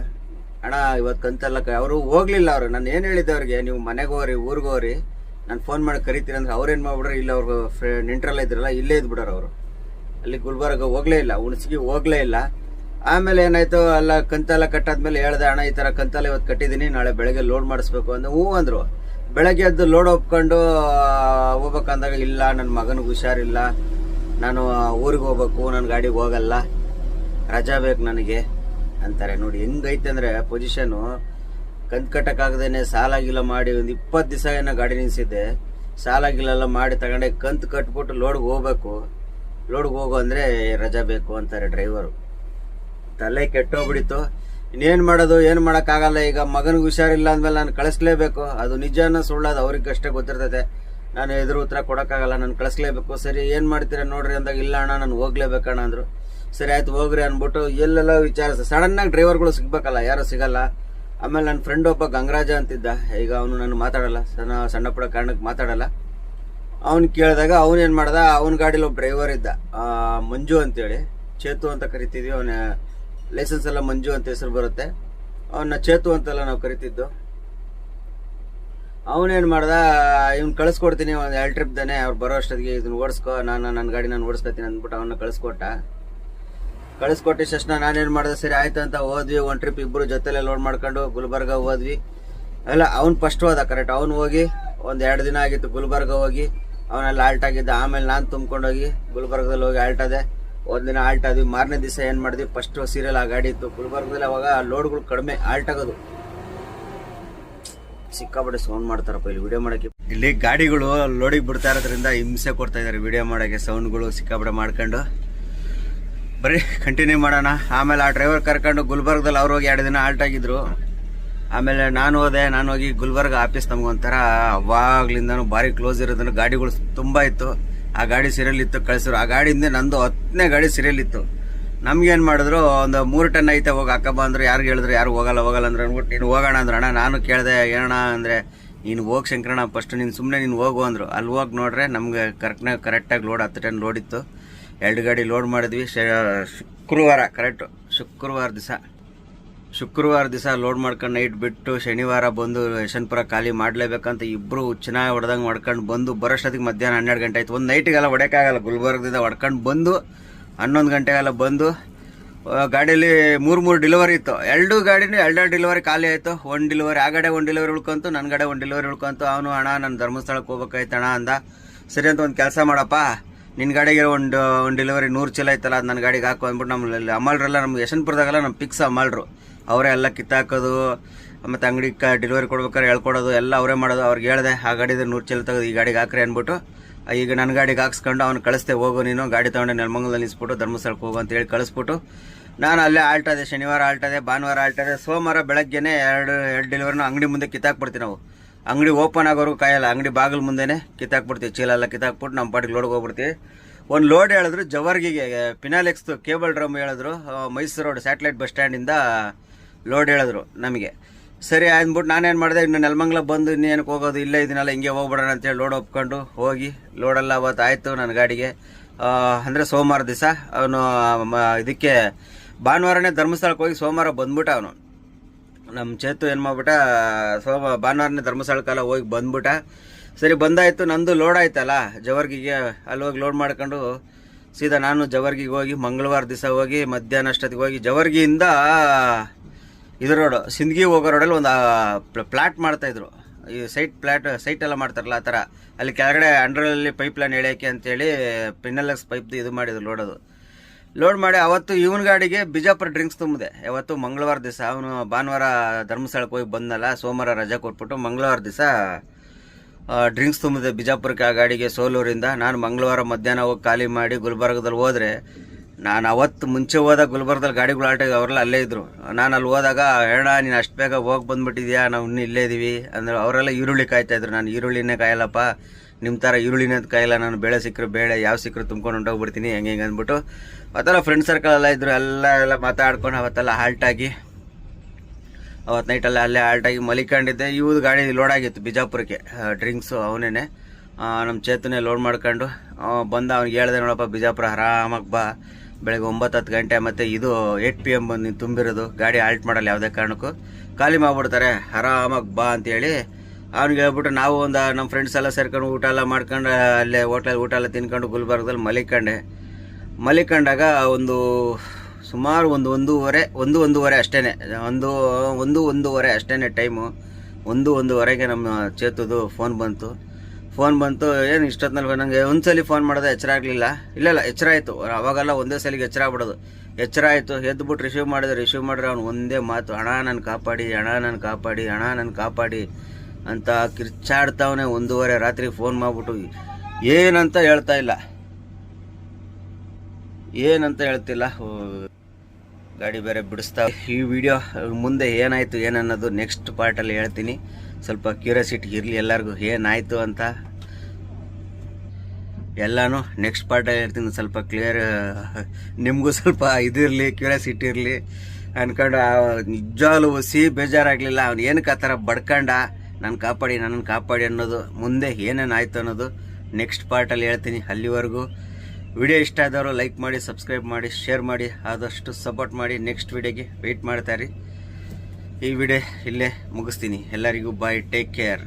A: ಅಣ್ಣ, ಇವತ್ತು ಕಂತಲ್ಲ ಅವರು ಹೋಗ್ಲಿಲ್ಲ ಅವರು. ನಾನು ಏನು ಹೇಳಿದ್ದೆ ಅವ್ರಿಗೆ, ನೀವು ಮನೆಗೆ ಹೋಗ್ರಿ, ಊರಿಗೆ ಹೋಗ್ರಿ. ನಾನು ಫೋನ್ ಮಾಡಿ ಕರಿತೀನಿ ಅಂದ್ರೆ ಅವ್ರೇನು ಮಾಡ್ಬಿಡ್ರಿ ಇಲ್ಲ ಅವ್ರು ಫ್ರೆ ನೆಂಟ್ರೆಲ್ಲ ಇದ್ರಲ್ಲ, ಇಲ್ಲೇ ಇದ್ಬಿಡೋರು ಅವರು. ಅಲ್ಲಿ ಗುಲ್ಬರ್ಗ ಹೋಗ್ಲೇ ಇಲ್ಲ, ಹುಣಸಿಗೆ ಹೋಗ್ಲೇ ಇಲ್ಲ. ಆಮೇಲೆ ಏನಾಯ್ತು? ಅಲ್ಲ, ಕಂತೆಲ್ಲ ಕಟ್ಟಾದ್ಮೇಲೆ ಹೇಳ್ದೆ, ಅಣ್ಣ, ಈ ಥರ ಕಂತೆಲ್ಲ ಇವತ್ತು ಕಟ್ಟಿದ್ದೀನಿ, ನಾಳೆ ಬೆಳಗ್ಗೆ ಲೋಡ್ ಮಾಡಿಸ್ಬೇಕು. ಅಂದ್ರೆ ಹ್ಞೂ ಅಂದರು. ಬೆಳಗ್ಗೆ ಎದ್ದು ಲೋಡ್ ಒಪ್ಕೊಂಡು ಹೋಗ್ಬೇಕಂದಾಗ, ಇಲ್ಲ ನನ್ನ ಮಗನಿಗೆ ಹುಷಾರಿಲ್ಲ. ನಾನು ಊರಿಗೆ ಹೋಗ್ಬೇಕು ನನ್ನ ಗಾಡಿಗೆ ಹೋಗಲ್ಲ. ರಜಾ ಬೇಕು ನನಗೆ. ಅಂತಾರೆ. ನೋಡಿ, ಹೆಂಗೈತೆ ಅಂದರೆ ಪೊಸಿಷನು ಕಂತ್ ಕಟ್ಟೋಕ್ಕಾಗ್ದೇ ಸಾಲ ಗೀಲ ಮಾಡಿ ಒಂದು ಇಪ್ಪತ್ತು ದಿವಸ ಏನೋ ಗಾಡಿ ನಿಲ್ಸಿದ್ದೆ. ಸಾಲ ಗೀಲೆಲ್ಲ ಮಾಡಿ ತಗೊಂಡೆ ಕಂತು ಕಟ್ಬಿಟ್ಟು ಲೋಡ್ಗೆ ಹೋಗ್ಬೇಕು. ಲೋಡ್ಗೆ ಹೋಗು ಅಂದರೆ ರಜಾ ಬೇಕು ಅಂತಾರೆ ಡ್ರೈವರು ತಲೆ ಕೆಟ್ಟೋಗ್ಬಿಡಿತ್ತು ಇನ್ನೇನು ಮಾಡೋದು, ಏನು ಮಾಡೋಕ್ಕಾಗಲ್ಲ, ಈಗ ಮಗನಿಗೆ ಹುಷಾರಿಲ್ಲ ಅಂದಮೇಲೆ ನಾನು ಕಳಿಸ್ಲೇಬೇಕು. ಅದು ನಿಜನ ಸುಳ್ಳೋದು ಅವ್ರಿಗೆ ಅಷ್ಟೇ ಗೊತ್ತಿರ್ತೈತೆ. ನಾನು ಎದುರು ಉತ್ತರ ಕೊಡೋಕ್ಕಾಗಲ್ಲ, ನಾನು ಕಳಿಸ್ಲೇಬೇಕು. ಸರಿ, ಏನು ಮಾಡ್ತೀರಾ ನೋಡ್ರಿ ಅಂದಾಗ, ಇಲ್ಲ ಅಣ್ಣ, ನಾನು ಹೋಗ್ಲೇಬೇಕಣ್ಣ ಅಂದರು. ಸರಿ, ಆಯ್ತು, ಹೋಗ್ರಿ ಅಂದ್ಬಿಟ್ಟು ಎಲ್ಲೆಲ್ಲ ವಿಚಾರಿಸ ಸಡನ್ನಾಗಿ ಡ್ರೈವರ್ಗಳು ಸಿಗ್ಬೇಕಲ್ಲ, ಯಾರು ಸಿಗಲ್ಲ. ಆಮೇಲೆ ನನ್ನ ಫ್ರೆಂಡ್ ಒಬ್ಬ ಗಂಗರಾಜ ಅಂತಿದ್ದ. ಈಗ ಅವನು ನಾನು ಮಾತಾಡಲ್ಲ, ಸಣ್ಣ ಸಣ್ಣ ಪುಟ್ಟ ಕಾರಣಕ್ಕೆ ಮಾತಾಡಲ್ಲ. ಅವ್ನು ಕೇಳಿದಾಗ ಅವನು ಏನು ಮಾಡ್ದ, ಅವನ ಗಾಡೀಲಿ ಒಬ್ಬ ಡ್ರೈವರ್ ಇದ್ದ. ಮಂಜು ಅಂತೇಳಿ. ಚೇತು ಅಂತ ಕರಿತಿದ್ವಿ, ಅವನ ಲೈಸೆನ್ಸ್ ಎಲ್ಲ ಮಂಜು ಅಂತ ಹೆಸರು ಬರುತ್ತೆ. ಅವನ್ನ ಚೇತು ಅಂತೆಲ್ಲ ನಾವು ಕರಿತಿದ್ದು. ಅವನೇನು ಮಾಡ್ದ, ಇವ್ನು ಕಳಿಸ್ಕೊಡ್ತೀನಿ, ಒಂದು ಎರಡು ಟ್ರಿಪ್ ತಾನೆ, ಅವ್ರು ಬರೋ ಅಷ್ಟೊತ್ತಿಗೆ ಇದನ್ನ ಓಡಿಸ್ಕೊ, ನಾನು ನನ್ನ ಗಾಡಿ ನಾನು ಓಡಿಸ್ಕೊತೀನಿ ಅಂದ್ಬಿಟ್ಟು ಅವನ್ನ ಕಳಿಸ್ಕೊಟ್ಟ. ಕಳಿಸ್ಕೊಟ್ಟಿದ ತಕ್ಷಣ ನಾನೇನು ಮಾಡ್ದೆ, ಸರಿ ಆಯ್ತು ಅಂತ ಹೋದ್ವಿ, ಒಂದು ಟ್ರಿಪ್ ಇಬ್ಬರು ಜೊತೆಲೆ ಲೋಡ್ ಮಾಡ್ಕೊಂಡು ಗುಲ್ಬರ್ಗ ಹೋದ್ವಿ. ಅಲ್ಲ, ಅವ್ನು ಫಸ್ಟ್ ಹೋದ ಕರೆಕ್ಟ್ ಅವ್ನು ಹೋಗಿ, ಒಂದು ಎರಡು ದಿನ ಆಗಿತ್ತು ಗುಲ್ಬರ್ಗ ಹೋಗಿ, ಅವನಲ್ಲಿ ಆಲ್ಟ್ ಆಗಿದ್ದ. ಆಮೇಲೆ ನಾನು ತುಂಬ್ಕೊಂಡೋಗಿ ಗುಲ್ಬರ್ಗದಲ್ಲಿ ಹೋಗಿ ಆಲ್ಟ್ ಒಂದಿನ ಆಲ್ಟ್ ಆದ್ವಿ. ಮಾರನೇ ದಿವಸ ಏನು ಮಾಡಿದ್ವಿ? ಫಸ್ಟ್ ಸೀರಿಯಲ್ ಆ ಗಾಡಿ ಇತ್ತು. ಗುಲ್ಬರ್ಗದಲ್ಲಿ ಅವಾಗ ಲೋಡ್ಗಳು ಕಡಿಮೆ, ಆಲ್ಟ್ ಆಗೋದು. ಸಿಕ್ಕಾಪಟ್ಟೆ ಸೌಂಡ್ ಮಾಡ್ತಾರಪ್ಪ ಇಲ್ಲಿ ವಿಡಿಯೋ ಮಾಡೋಕ್ಕೆ. ಇಲ್ಲಿ ಗಾಡಿಗಳು ಲೋಡಿಗೆ ಬಿಡ್ತಾ ಇರೋದ್ರಿಂದ ಹಿಂಸೆ ಕೊಡ್ತಾ ಇದ್ದಾರೆ ವಿಡಿಯೋ ಮಾಡೋಕ್ಕೆ. ಸೌಂಡ್ಗಳು ಸಿಕ್ಕಾಪಟ್ಟೆ ಮಾಡ್ಕೊಂಡು. ಬರೀ ಕಂಟಿನ್ಯೂ ಮಾಡೋಣ. ಆಮೇಲೆ ಆ ಡ್ರೈವರ್ ಕರ್ಕೊಂಡು ಗುಲ್ಬರ್ಗದಲ್ಲಿ ಅವ್ರು ಹೋಗಿ ಎರಡು ದಿನ ಆಲ್ಟ್ ಆಗಿದ್ರು. ಆಮೇಲೆ ನಾನು ಹೋದೆ, ನಾನು ಹೋಗಿ ಗುಲ್ಬರ್ಗ ಆಫೀಸ್ ನಮ್ಗೊಂಥರ ಅವಾಗ್ಲಿಂದನೂ ಭಾರಿ ಕ್ಲೋಸ್ ಇರೋದನ್ನು ಗಾಡಿಗಳು ತುಂಬ ಇತ್ತು. ಆ ಗಾಡಿ ಸೀರಿಯಲ್ ಇತ್ತು, ಕಳಿಸಿದ್ರು. ಆ ಗಾಡಿಯಿಂದ ನಂದು ಹತ್ತನೇ ಗಾಡಿ ಸೀರಿಯಲ್ ಇತ್ತು. ನಮ್ಗೇನು ಮಾಡಿದ್ರು, ಒಂದು ಮೂರು ಟನ್ ಐತೆ, ಹೋಗಿ ಹಾಕಬ್ಬ ಅಂದ್ರೆ. ಯಾರಿಗೆ ಹೇಳಿದ್ರು, ಯಾರು ಹೋಗಲ್ಲ ಹೋಗಲ್ಲ ಅಂದ್ರೆ ಅಂದ್ಬಿಟ್ಟು, ನೀನು ಹೋಗೋಣ ಅಂದ್ರೆ. ಅಣ್ಣ, ನಾನು ಕೇಳಿದೆ, ಏನಣ್ಣ ಅಂದರೆ, ನೀನು ಹೋಗಿ ಶಂಕರಣ್ಣ ಫಸ್ಟ್ ನೀನು ಸುಮ್ಮನೆ ನೀನು ಹೋಗು ಅಂದರು. ಅಲ್ಲಿ ಹೋಗಿ ನೋಡ್ರೆ ನಮಗೆ ಕರೆಕ್ಟ್ನಾಗ ಕರೆಕ್ಟಾಗಿ ಲೋಡ್ ಹತ್ತು ಟನ್ ಲೋಡ್ ಇತ್ತು. ಎರಡು ಗಾಡಿ ಲೋಡ್ ಮಾಡಿದ್ವಿ. ಶುಕ್ರವಾರ ಕರೆಕ್ಟು ಶುಕ್ರವಾರ ದಿವಸ. ಶುಕ್ರವಾರ ದಿವಸ ಲೋಡ್ ಮಾಡ್ಕೊಂಡು ನೈಟ್ ಬಿಟ್ಟು ಶನಿವಾರ ಬಂದು ಯಶವಂತಪುರ ಖಾಲಿ ಮಾಡಲೇಬೇಕಂತ ಇಬ್ಬರು ಚೆನ್ನಾಗಿ ಹೊಡೆದಂಗೆ ಹೊಡ್ಕೊಂಡು ಬಂದು ಬರೋಷ್ಟೊತ್ತಿಗೆ ಮಧ್ಯಾಹ್ನ ಹನ್ನೆರಡು ಗಂಟೆ ಆಯ್ತು. ಒಂದು ನೈಟಿಗೆಲ್ಲ ಹೊಡೆಯೋಕ್ಕಾಗಲ್ಲ. ಗುಲ್ಬರ್ಗದಿಂದ ಹೊಡ್ಕೊಂಡು ಬಂದು ಹನ್ನೊಂದು ಗಂಟೆಗೆಲ್ಲ ಬಂದು ಗಾಡೀಲಿ ಮೂರು ಮೂರು ಡೆಲಿವರಿ ಇತ್ತು. ಎರಡು ಗಾಡಿನೂ ಎರಡೆರಡು ಡೆಲಿವರಿ ಖಾಲಿ ಆಯಿತು. ಒಂದು ಡೆಲಿವರಿ ಆ ಗಾಡೆ ಒಂದು ಡೆಲಿವರಿ ಉಳ್ಕೊಂತು ನನ್ನ ಗಡೆ ಒಂದು ಡೆಲಿವರಿ ಉಳ್ಕೊಂತು. ಅವನು, ಅಣ್ಣ, ನಾನು ಧರ್ಮಸ್ಥಳಕ್ಕೆ ಹೋಗ್ಬೇಕಾಯ್ತು ಅಣ್ಣ, ಅಂದ. ಸರಿ ಅಂತ ಒಂದು ಕೆಲಸ ಮಾಡಪ್ಪ. ನಿನ್ನ ಗಾಡಿಗೆ ಒಂದು ಒಂದು ಡೆಲಿವರಿ ನೂರು ಚೀಲ ಐತಲ್ಲ, ಅದು ನನ್ನ ಗಾಡಿಗೆ ಹಾಕು. ಅಂದ್ಬಿಟ್ಟು ನಮ್ಮ ಅಮಲ್ರೆಲ್ಲ ನಮ್ಮ ಯಶವಂತಪುರದಾಗೆಲ್ಲ ನಮ್ಮ ಪಿಕ್ಸ್ ಅಮಲ್ರು ಅವರೇ ಎಲ್ಲ ಕಿತ್ತಾಕೋದು, ಮತ್ತು ಅಂಗಡಿಗೆ ಡೆಲಿವರಿ ಕೊಡ್ಬೇಕಾದ್ರೆ ಹೇಳ್ಕೊಡೋದು, ಎಲ್ಲ ಅವರೇ ಮಾಡೋದು. ಅವ್ರಿಗೆ ಹೇಳಿದೆ, ಆ ಗಾಡಿದ ನೂರು ಚೀಲ ತೆಗೆದು ಈ ಗಾಡಿಗೆ ಹಾಕ್ರಿ ಅಂದ್ಬಿಟ್ಟು ಈಗ ನನ್ನ ಗಾಡಿಗೆ ಹಾಕ್ಸ್ಕೊಂಡು ಅವ್ನು ಕಳಿಸ್ದೆ, ಹೋಗು ನೀನು, ಗಾಡಿ ತೊಗೊಂಡು ನೆಲಮಂಗಲದಲ್ಲಿ ನಿಲ್ಸ್ಬಿಟ್ಟು ಧರ್ಮಸ್ಥಳಕ್ಕೆ ಹೋಗು ಅಂತ ಹೇಳಿ ಕಳಿಸ್ಬಿಟ್ಟು, ನಾನು ಅಲ್ಲೇ ಆಲ್ಟದೆ ಶನಿವಾರ ಆಲ್ಟದೆ ಭಾನುವಾರ ಆಲ್ಟದೆ ಸೋಮವಾರ ಬೆಳಗ್ಗೆನೇ ಎರಡು ಎರಡು ಡೆಲಿವರಿನ ಅಂಗಡಿ ಮುಂದೆ ಕಿತ್ತಾಕ್ಬಿಡ್ತೀವಿ ನಾವು. ಅಂಗಡಿ ಓಪನ್ ಆಗೋರು ಕಾಯಲ್ಲ, ಅಂಗಡಿ ಬಾಗಿಲು ಮುಂದೆನೆ ಕಿತ್ತಾಕ್ಬಿಡ್ತೀವಿ, ಚೀಲ ಎಲ್ಲ ಕಿತ್ತಾಕ್ಬಿಟ್ಟು ನಮ್ಮ ಪಾಟಿಗೆ ಲೋಡ್ಗೆ ಹೋಗ್ಬಿಡ್ತೀವಿ. ಒಂದು ಲೋಡ್ ಹೇಳಿದ್ರು, ಜವರ್ಗಿಗೆ ಪಿನಾಲೆಕ್ಸ್ ಕೇಬಲ್ ಡ್ರಮ್ ಹೇಳಿದ್ರು ಮೈಸೂರು ರೋಡ್ ಸ್ಯಾಟಲೈಟ್ ಬಸ್ ಸ್ಟ್ಯಾಂಡಿಂದ ಲೋಡ್ ಹೇಳಿದ್ರು ನಮಗೆ. ಸರಿ, ಅಂದ್ಬಿಟ್ಟು ನಾನೇನು ಮಾಡಿದೆ? ಇನ್ನು ನೆಲಮಂಗ್ಲ ಬಂದು ಇನ್ನೇನಕ್ಕೆ ಹೋಗೋದು? ಇಲ್ಲೇ ಇದನ್ನೆಲ್ಲ ಹಿಂಗೆ ಹೋಗ್ಬಿಡೋಣ ಅಂತೇಳಿ ಲೋಡ್ ಒಪ್ಕೊಂಡು ಹೋಗಿ. ಲೋಡೆಲ್ಲ ಅವತ್ತು ಆಯಿತು ನನ್ನ ಗಾಡಿಗೆ. ಅಂದರೆ ಸೋಮವಾರ ದಿವಸ ಅವನು ಇದಕ್ಕೆ ಭಾನುವಾರನೇ ಧರ್ಮಸ್ಥಳಕ್ಕೆ ಹೋಗಿ ಸೋಮವಾರ ಬಂದ್ಬಿಟ್ಟ ಅವನು. ನಮ್ಮ ಚೇತು ಏನು ಮಾಡ್ಬಿಟ್ಟ, ಸೋಮ, ಭಾನುವಾರನೇ ಧರ್ಮಸ್ಥಳಕ್ಕೆಲ್ಲ ಹೋಗಿ ಬಂದ್ಬಿಟ್ಟ. ಸರಿ, ಬಂದಾಯಿತು. ನಂದು ಲೋಡ್ ಆಯ್ತಲ್ಲ, ಜವರ್ಗಿಗೆ ಅಲ್ಲಿ ಹೋಗಿ ಲೋಡ್ ಮಾಡ್ಕೊಂಡು ಸೀದಾ ನಾನು ಜವರ್ಗಿಗೆ ಹೋಗಿ ಮಂಗಳವಾರ ದಿವಸ ಹೋಗಿ ಮಧ್ಯಾಹ್ನ ಅಷ್ಟೊತ್ತಿಗೆ ಹೋಗಿ ಜವರ್ಗಿಯಿಂದ ಇದು ರೋಡು, ಸಿಂದಗಿ ಹೋಗೋ ರೋಡಲ್ಲಿ ಒಂದು ಪ್ಲಾಟ್ ಮಾಡ್ತಾಯಿದ್ರು ಈ ಸೈಟ್ ಪ್ಲಾಟ್, ಸೈಟ್ ಎಲ್ಲ ಮಾಡ್ತಾರಲ್ಲ ಆ ಥರ. ಅಲ್ಲಿ ಕೆಳಗಡೆ ಅಂಡ್ರಲ್ಲಿ ಪೈಪ್ ಲೈನ್ ಎಳೆಯೋಕ್ಕೆ ಅಂತೇಳಿ ಪಿನ್ನಲ್ಲಕ್ಸ್ ಪೈಪ್ ಇದು ಮಾಡಿದ್ರು ಲೋಡೋದು ಲೋಡ್ ಮಾಡಿ ಅವತ್ತು ಇವನ ಗಾಡಿಗೆ ಬಿಜಾಪುರ ಡ್ರಿಂಕ್ಸ್ ತುಂಬಿದೆ. ಯಾವತ್ತು ಮಂಗಳವಾರ ದಿವಸ, ಅವನು ಭಾನುವಾರ ಧರ್ಮಸ್ಥಳಕ್ಕೆ ಹೋಗಿ ಬಂದಲ್ಲ ಸೋಮವಾರ ರಜೆ ಕೊಟ್ಬಿಟ್ಟು ಮಂಗಳವಾರ ದಿವಸ ಡ್ರಿಂಕ್ಸ್ ತುಂಬಿದೆ ಬಿಜಾಪುರಕ್ಕೆ ಆ ಗಾಡಿಗೆ ಸೋಲೂರಿಂದ. ನಾನು ಮಂಗಳವಾರ ಮಧ್ಯಾಹ್ನ ಹೋಗಿ ಖಾಲಿ ಮಾಡಿ ಗುಲ್ಬರ್ಗದಲ್ಲಿ ಹೋದರೆ ನಾನು ಅವತ್ತು ಮುಂಚೆ ಹೋದಾಗ ಗುಲ್ಬರ್ಗದಲ್ಲಿ ಗಾಡಿಗಳು ಆಟ ಅವರೆಲ್ಲ ಅಲ್ಲೇ ಇದ್ದರು ನಾನು ಅಲ್ಲಿ ಹೋದಾಗ ಹೇಳ ನೀನು ಅಷ್ಟು ಬೇಗ ಹೋಗಿ ಬಂದ್ಬಿಟ್ಟಿದ್ಯಾ? ನಾವು ಇನ್ನೂ ಇಲ್ಲೇ ಇದ್ದೀವಿ ಅಂದ್ರೆ ಅವರೆಲ್ಲ ಈರುಳ್ಳಿ ಕಾಯ್ತಾ ಇದ್ರು. ನಾನು ಈರುಳ್ಳಿನೇ ಕಾಯಲ್ಲಪ್ಪ. ನಿಮ್ಮ ಥರ ಈರುಳ್ಳಿನೇ ಕಾಯಿಲ್ಲ. ನಾನು ಬೇಳೆ ಸಿಕ್ಕರು ಬೇಳೆ, ಯಾವ ಸಿಕ್ಕರು ತುಂಬ್ಕೊಂಡು ಹೊಂಟೋಗ್ಬಿಡ್ತೀನಿ ಹೆಂಗೆ ಹೆಂಗೆ ಅಂದ್ಬಿಟ್ಟು ಅವತ್ತೆಲ್ಲ ಫ್ರೆಂಡ್ ಸರ್ಕಲ್ ಎಲ್ಲ ಇದ್ದರು ಎಲ್ಲ ಎಲ್ಲ ಮಾತಾಡ್ಕೊಂಡು ಅವತ್ತೆಲ್ಲ ಹಾಲ್ಟಾಗಿ ಅವತ್ತು ನೈಟಲ್ಲಿ ಅಲ್ಲೇ ಹಾಲ್ಟಾಗಿ ಮಲಿಕೊಂಡಿದ್ದೆ. ಇವ್ದು ಗಾಡಿ ಲೋಡ್ ಆಗಿತ್ತು ಬಿಜಾಪುರಕ್ಕೆ ಡ್ರಿಂಕ್ಸು ಅವನೇ ನಮ್ಮ ಚೇತನೆ ಲೋಡ್ ಮಾಡ್ಕೊಂಡು ಬಂದ, ಅವ್ನಿಗೆ ಹೇಳ್ದೆ, ನೋಡಪ್ಪ, ಬಿಜಾಪುರ ಆರಾಮಾಗಿ ಬಾ. ಬೆಳಗ್ಗೆ ಒಂಬತ್ತು ಹತ್ತು ಗಂಟೆ ಮತ್ತು ಇದು ಏಟ್ ಪಿ ಎಂ ಬಂದು ತುಂಬಿರೋದು. ಗಾಡಿ ಆಲ್ಟ್ ಮಾಡಲ್ಲ ಯಾವುದೇ ಕಾರಣಕ್ಕೂ. ಖಾಲಿ ಮಾಡಿಬಿಡ್ತಾರೆ. ಆರಾಮಾಗಿ ಬಾ ಅಂತೇಳಿ ಅವ್ನಿಗೆ ಹೇಳ್ಬಿಟ್ಟು ನಾವು ಒಂದು ನಮ್ಮ ಫ್ರೆಂಡ್ಸ್ ಎಲ್ಲ ಸೇರ್ಕೊಂಡು ಊಟ ಎಲ್ಲ ಮಾಡ್ಕೊಂಡು ಅಲ್ಲೇ ಹೋಟೆಲ್ ಊಟ ಎಲ್ಲ ತಿನ್ಕೊಂಡು ಗುಲ್ಬರ್ಗದಲ್ಲಿ ಮಲಿಕಂಡೆ. ಮಲಿಕಂಡಾಗ ಒಂದು ಸುಮಾರು ಒಂದು ಒಂದೂವರೆ ಒಂದು ಒಂದೂವರೆ ಅಷ್ಟೇ ಒಂದು ಒಂದು ಒಂದೂವರೆ ಅಷ್ಟೇ ಟೈಮು ಒಂದು ಒಂದೂವರೆಗೆ ನಮ್ಮ ಚೇತುದು ಫೋನ್ ಬಂತು. ಫೋನ್ ಬಂತು, ಏನು ಇಷ್ಟೊತ್ತಿನಲ್ಲಿ ನನಗೆ ಒಂದ್ಸಲಿ ಫೋನ್ ಮಾಡೋದು ಎಚ್ಚರ ಆಗಲಿಲ್ಲ. ಇಲ್ಲ ಇಲ್ಲ ಎಚ್ಚರ ಆಯಿತು. ಅವಾಗೆಲ್ಲ ಒಂದೇ ಸಲಿಗೆ ಎಚ್ಚರ ಆಗ್ಬಿಡೋದು. ಎಚ್ಚರ ಆಯಿತು, ಎದ್ಬಿಟ್ಟು ರಿಸೀವ್ ಮಾಡಿದೆ ರಿಸೀವ್ ಮಾಡಿದ್ರೆ ಅವ್ನು ಒಂದೇ ಮಾತು ಹಣ ನನ್ನ ಕಾಪಾಡಿ ಹಣ ನನ್ನ ಕಾಪಾಡಿ ಹಣ ನನ್ನ ಕಾಪಾಡಿ ಅಂತ ಕಿರ್ಚಾಡ್ತಾವನೆ ಒಂದೂವರೆ ರಾತ್ರಿ ಫೋನ್ ಮಾಡಿಬಿಟ್ಟು, ಏನಂತ ಹೇಳ್ತಾ ಇಲ್ಲ. ಏನಂತ ಹೇಳ್ತಿಲ್ಲ. ಗಾಡಿ ಬೇರೆ ಬಿಡಿಸ್ತಾ ಈ ವಿಡಿಯೋ ಮುಂದೆ ಏನಾಯಿತು, ಏನನ್ನೋದು ನೆಕ್ಸ್ಟ್ ಪಾರ್ಟಲ್ಲಿ ಹೇಳ್ತೀನಿ. ಸ್ವಲ್ಪ ಕ್ಯೂರಿಯಾಸಿಟಿ ಇರಲಿ ಎಲ್ಲರಿಗೂ, ಏನಾಯಿತು ಅಂತ. ಎಲ್ಲನೂ ನೆಕ್ಸ್ಟ್ ಪಾರ್ಟಲ್ಲಿ ಹೇಳ್ತೀನಿ, ಸ್ವಲ್ಪ ಕ್ಲಿಯರ್ ನಿಮಗೂ ಸ್ವಲ್ಪ ಇದಿರಲಿ ಕ್ಯೂರಿಯಾಸಿಟಿ ಇರಲಿ. ಅನ್ಕೊಂಡು ನಿಜವಾಗ್ಲೂ ಸಿ ಬೇಜಾರಾಗಲಿಲ್ಲ. ಅವ್ನು ಏನಕ್ಕೆ ಆ ಥರ ಬಡ್ಕಂಡ? ನಾನು ಕಾಪಾಡಿ ನನ್ನನ್ನು ಕಾಪಾಡಿ ಅನ್ನೋದು, ಮುಂದೆ ಏನೇನು ಆಯ್ತು ಅನ್ನೋದು ನೆಕ್ಸ್ಟ್ ಪಾರ್ಟಲ್ಲಿ ಹೇಳ್ತೀನಿ ಅಲ್ಲಿವರೆಗೂ. ವಿಡಿಯೋ ಇಷ್ಟ ಆದವರು ಲೈಕ್ ಮಾಡಿ ಸಬ್ಸ್ಕ್ರೈಬ್ ಮಾಡಿ ಶೇರ್ ಮಾಡಿ, ಆದಷ್ಟು ಸಪೋರ್ಟ್ ಮಾಡಿ. ನೆಕ್ಸ್ಟ್ ವಿಡಿಯೋಗೆ ವೆಯ್ಟ್ ಮಾಡ್ತಾರೆ ಈ ವಿಡಿಯೋ ಇಲ್ಲೇ ಮುಗಿಸ್ತೀನಿ. ಎಲ್ಲರಿಗೂ ಬಾಯ್ ಟೇಕ್ ಕೇರ್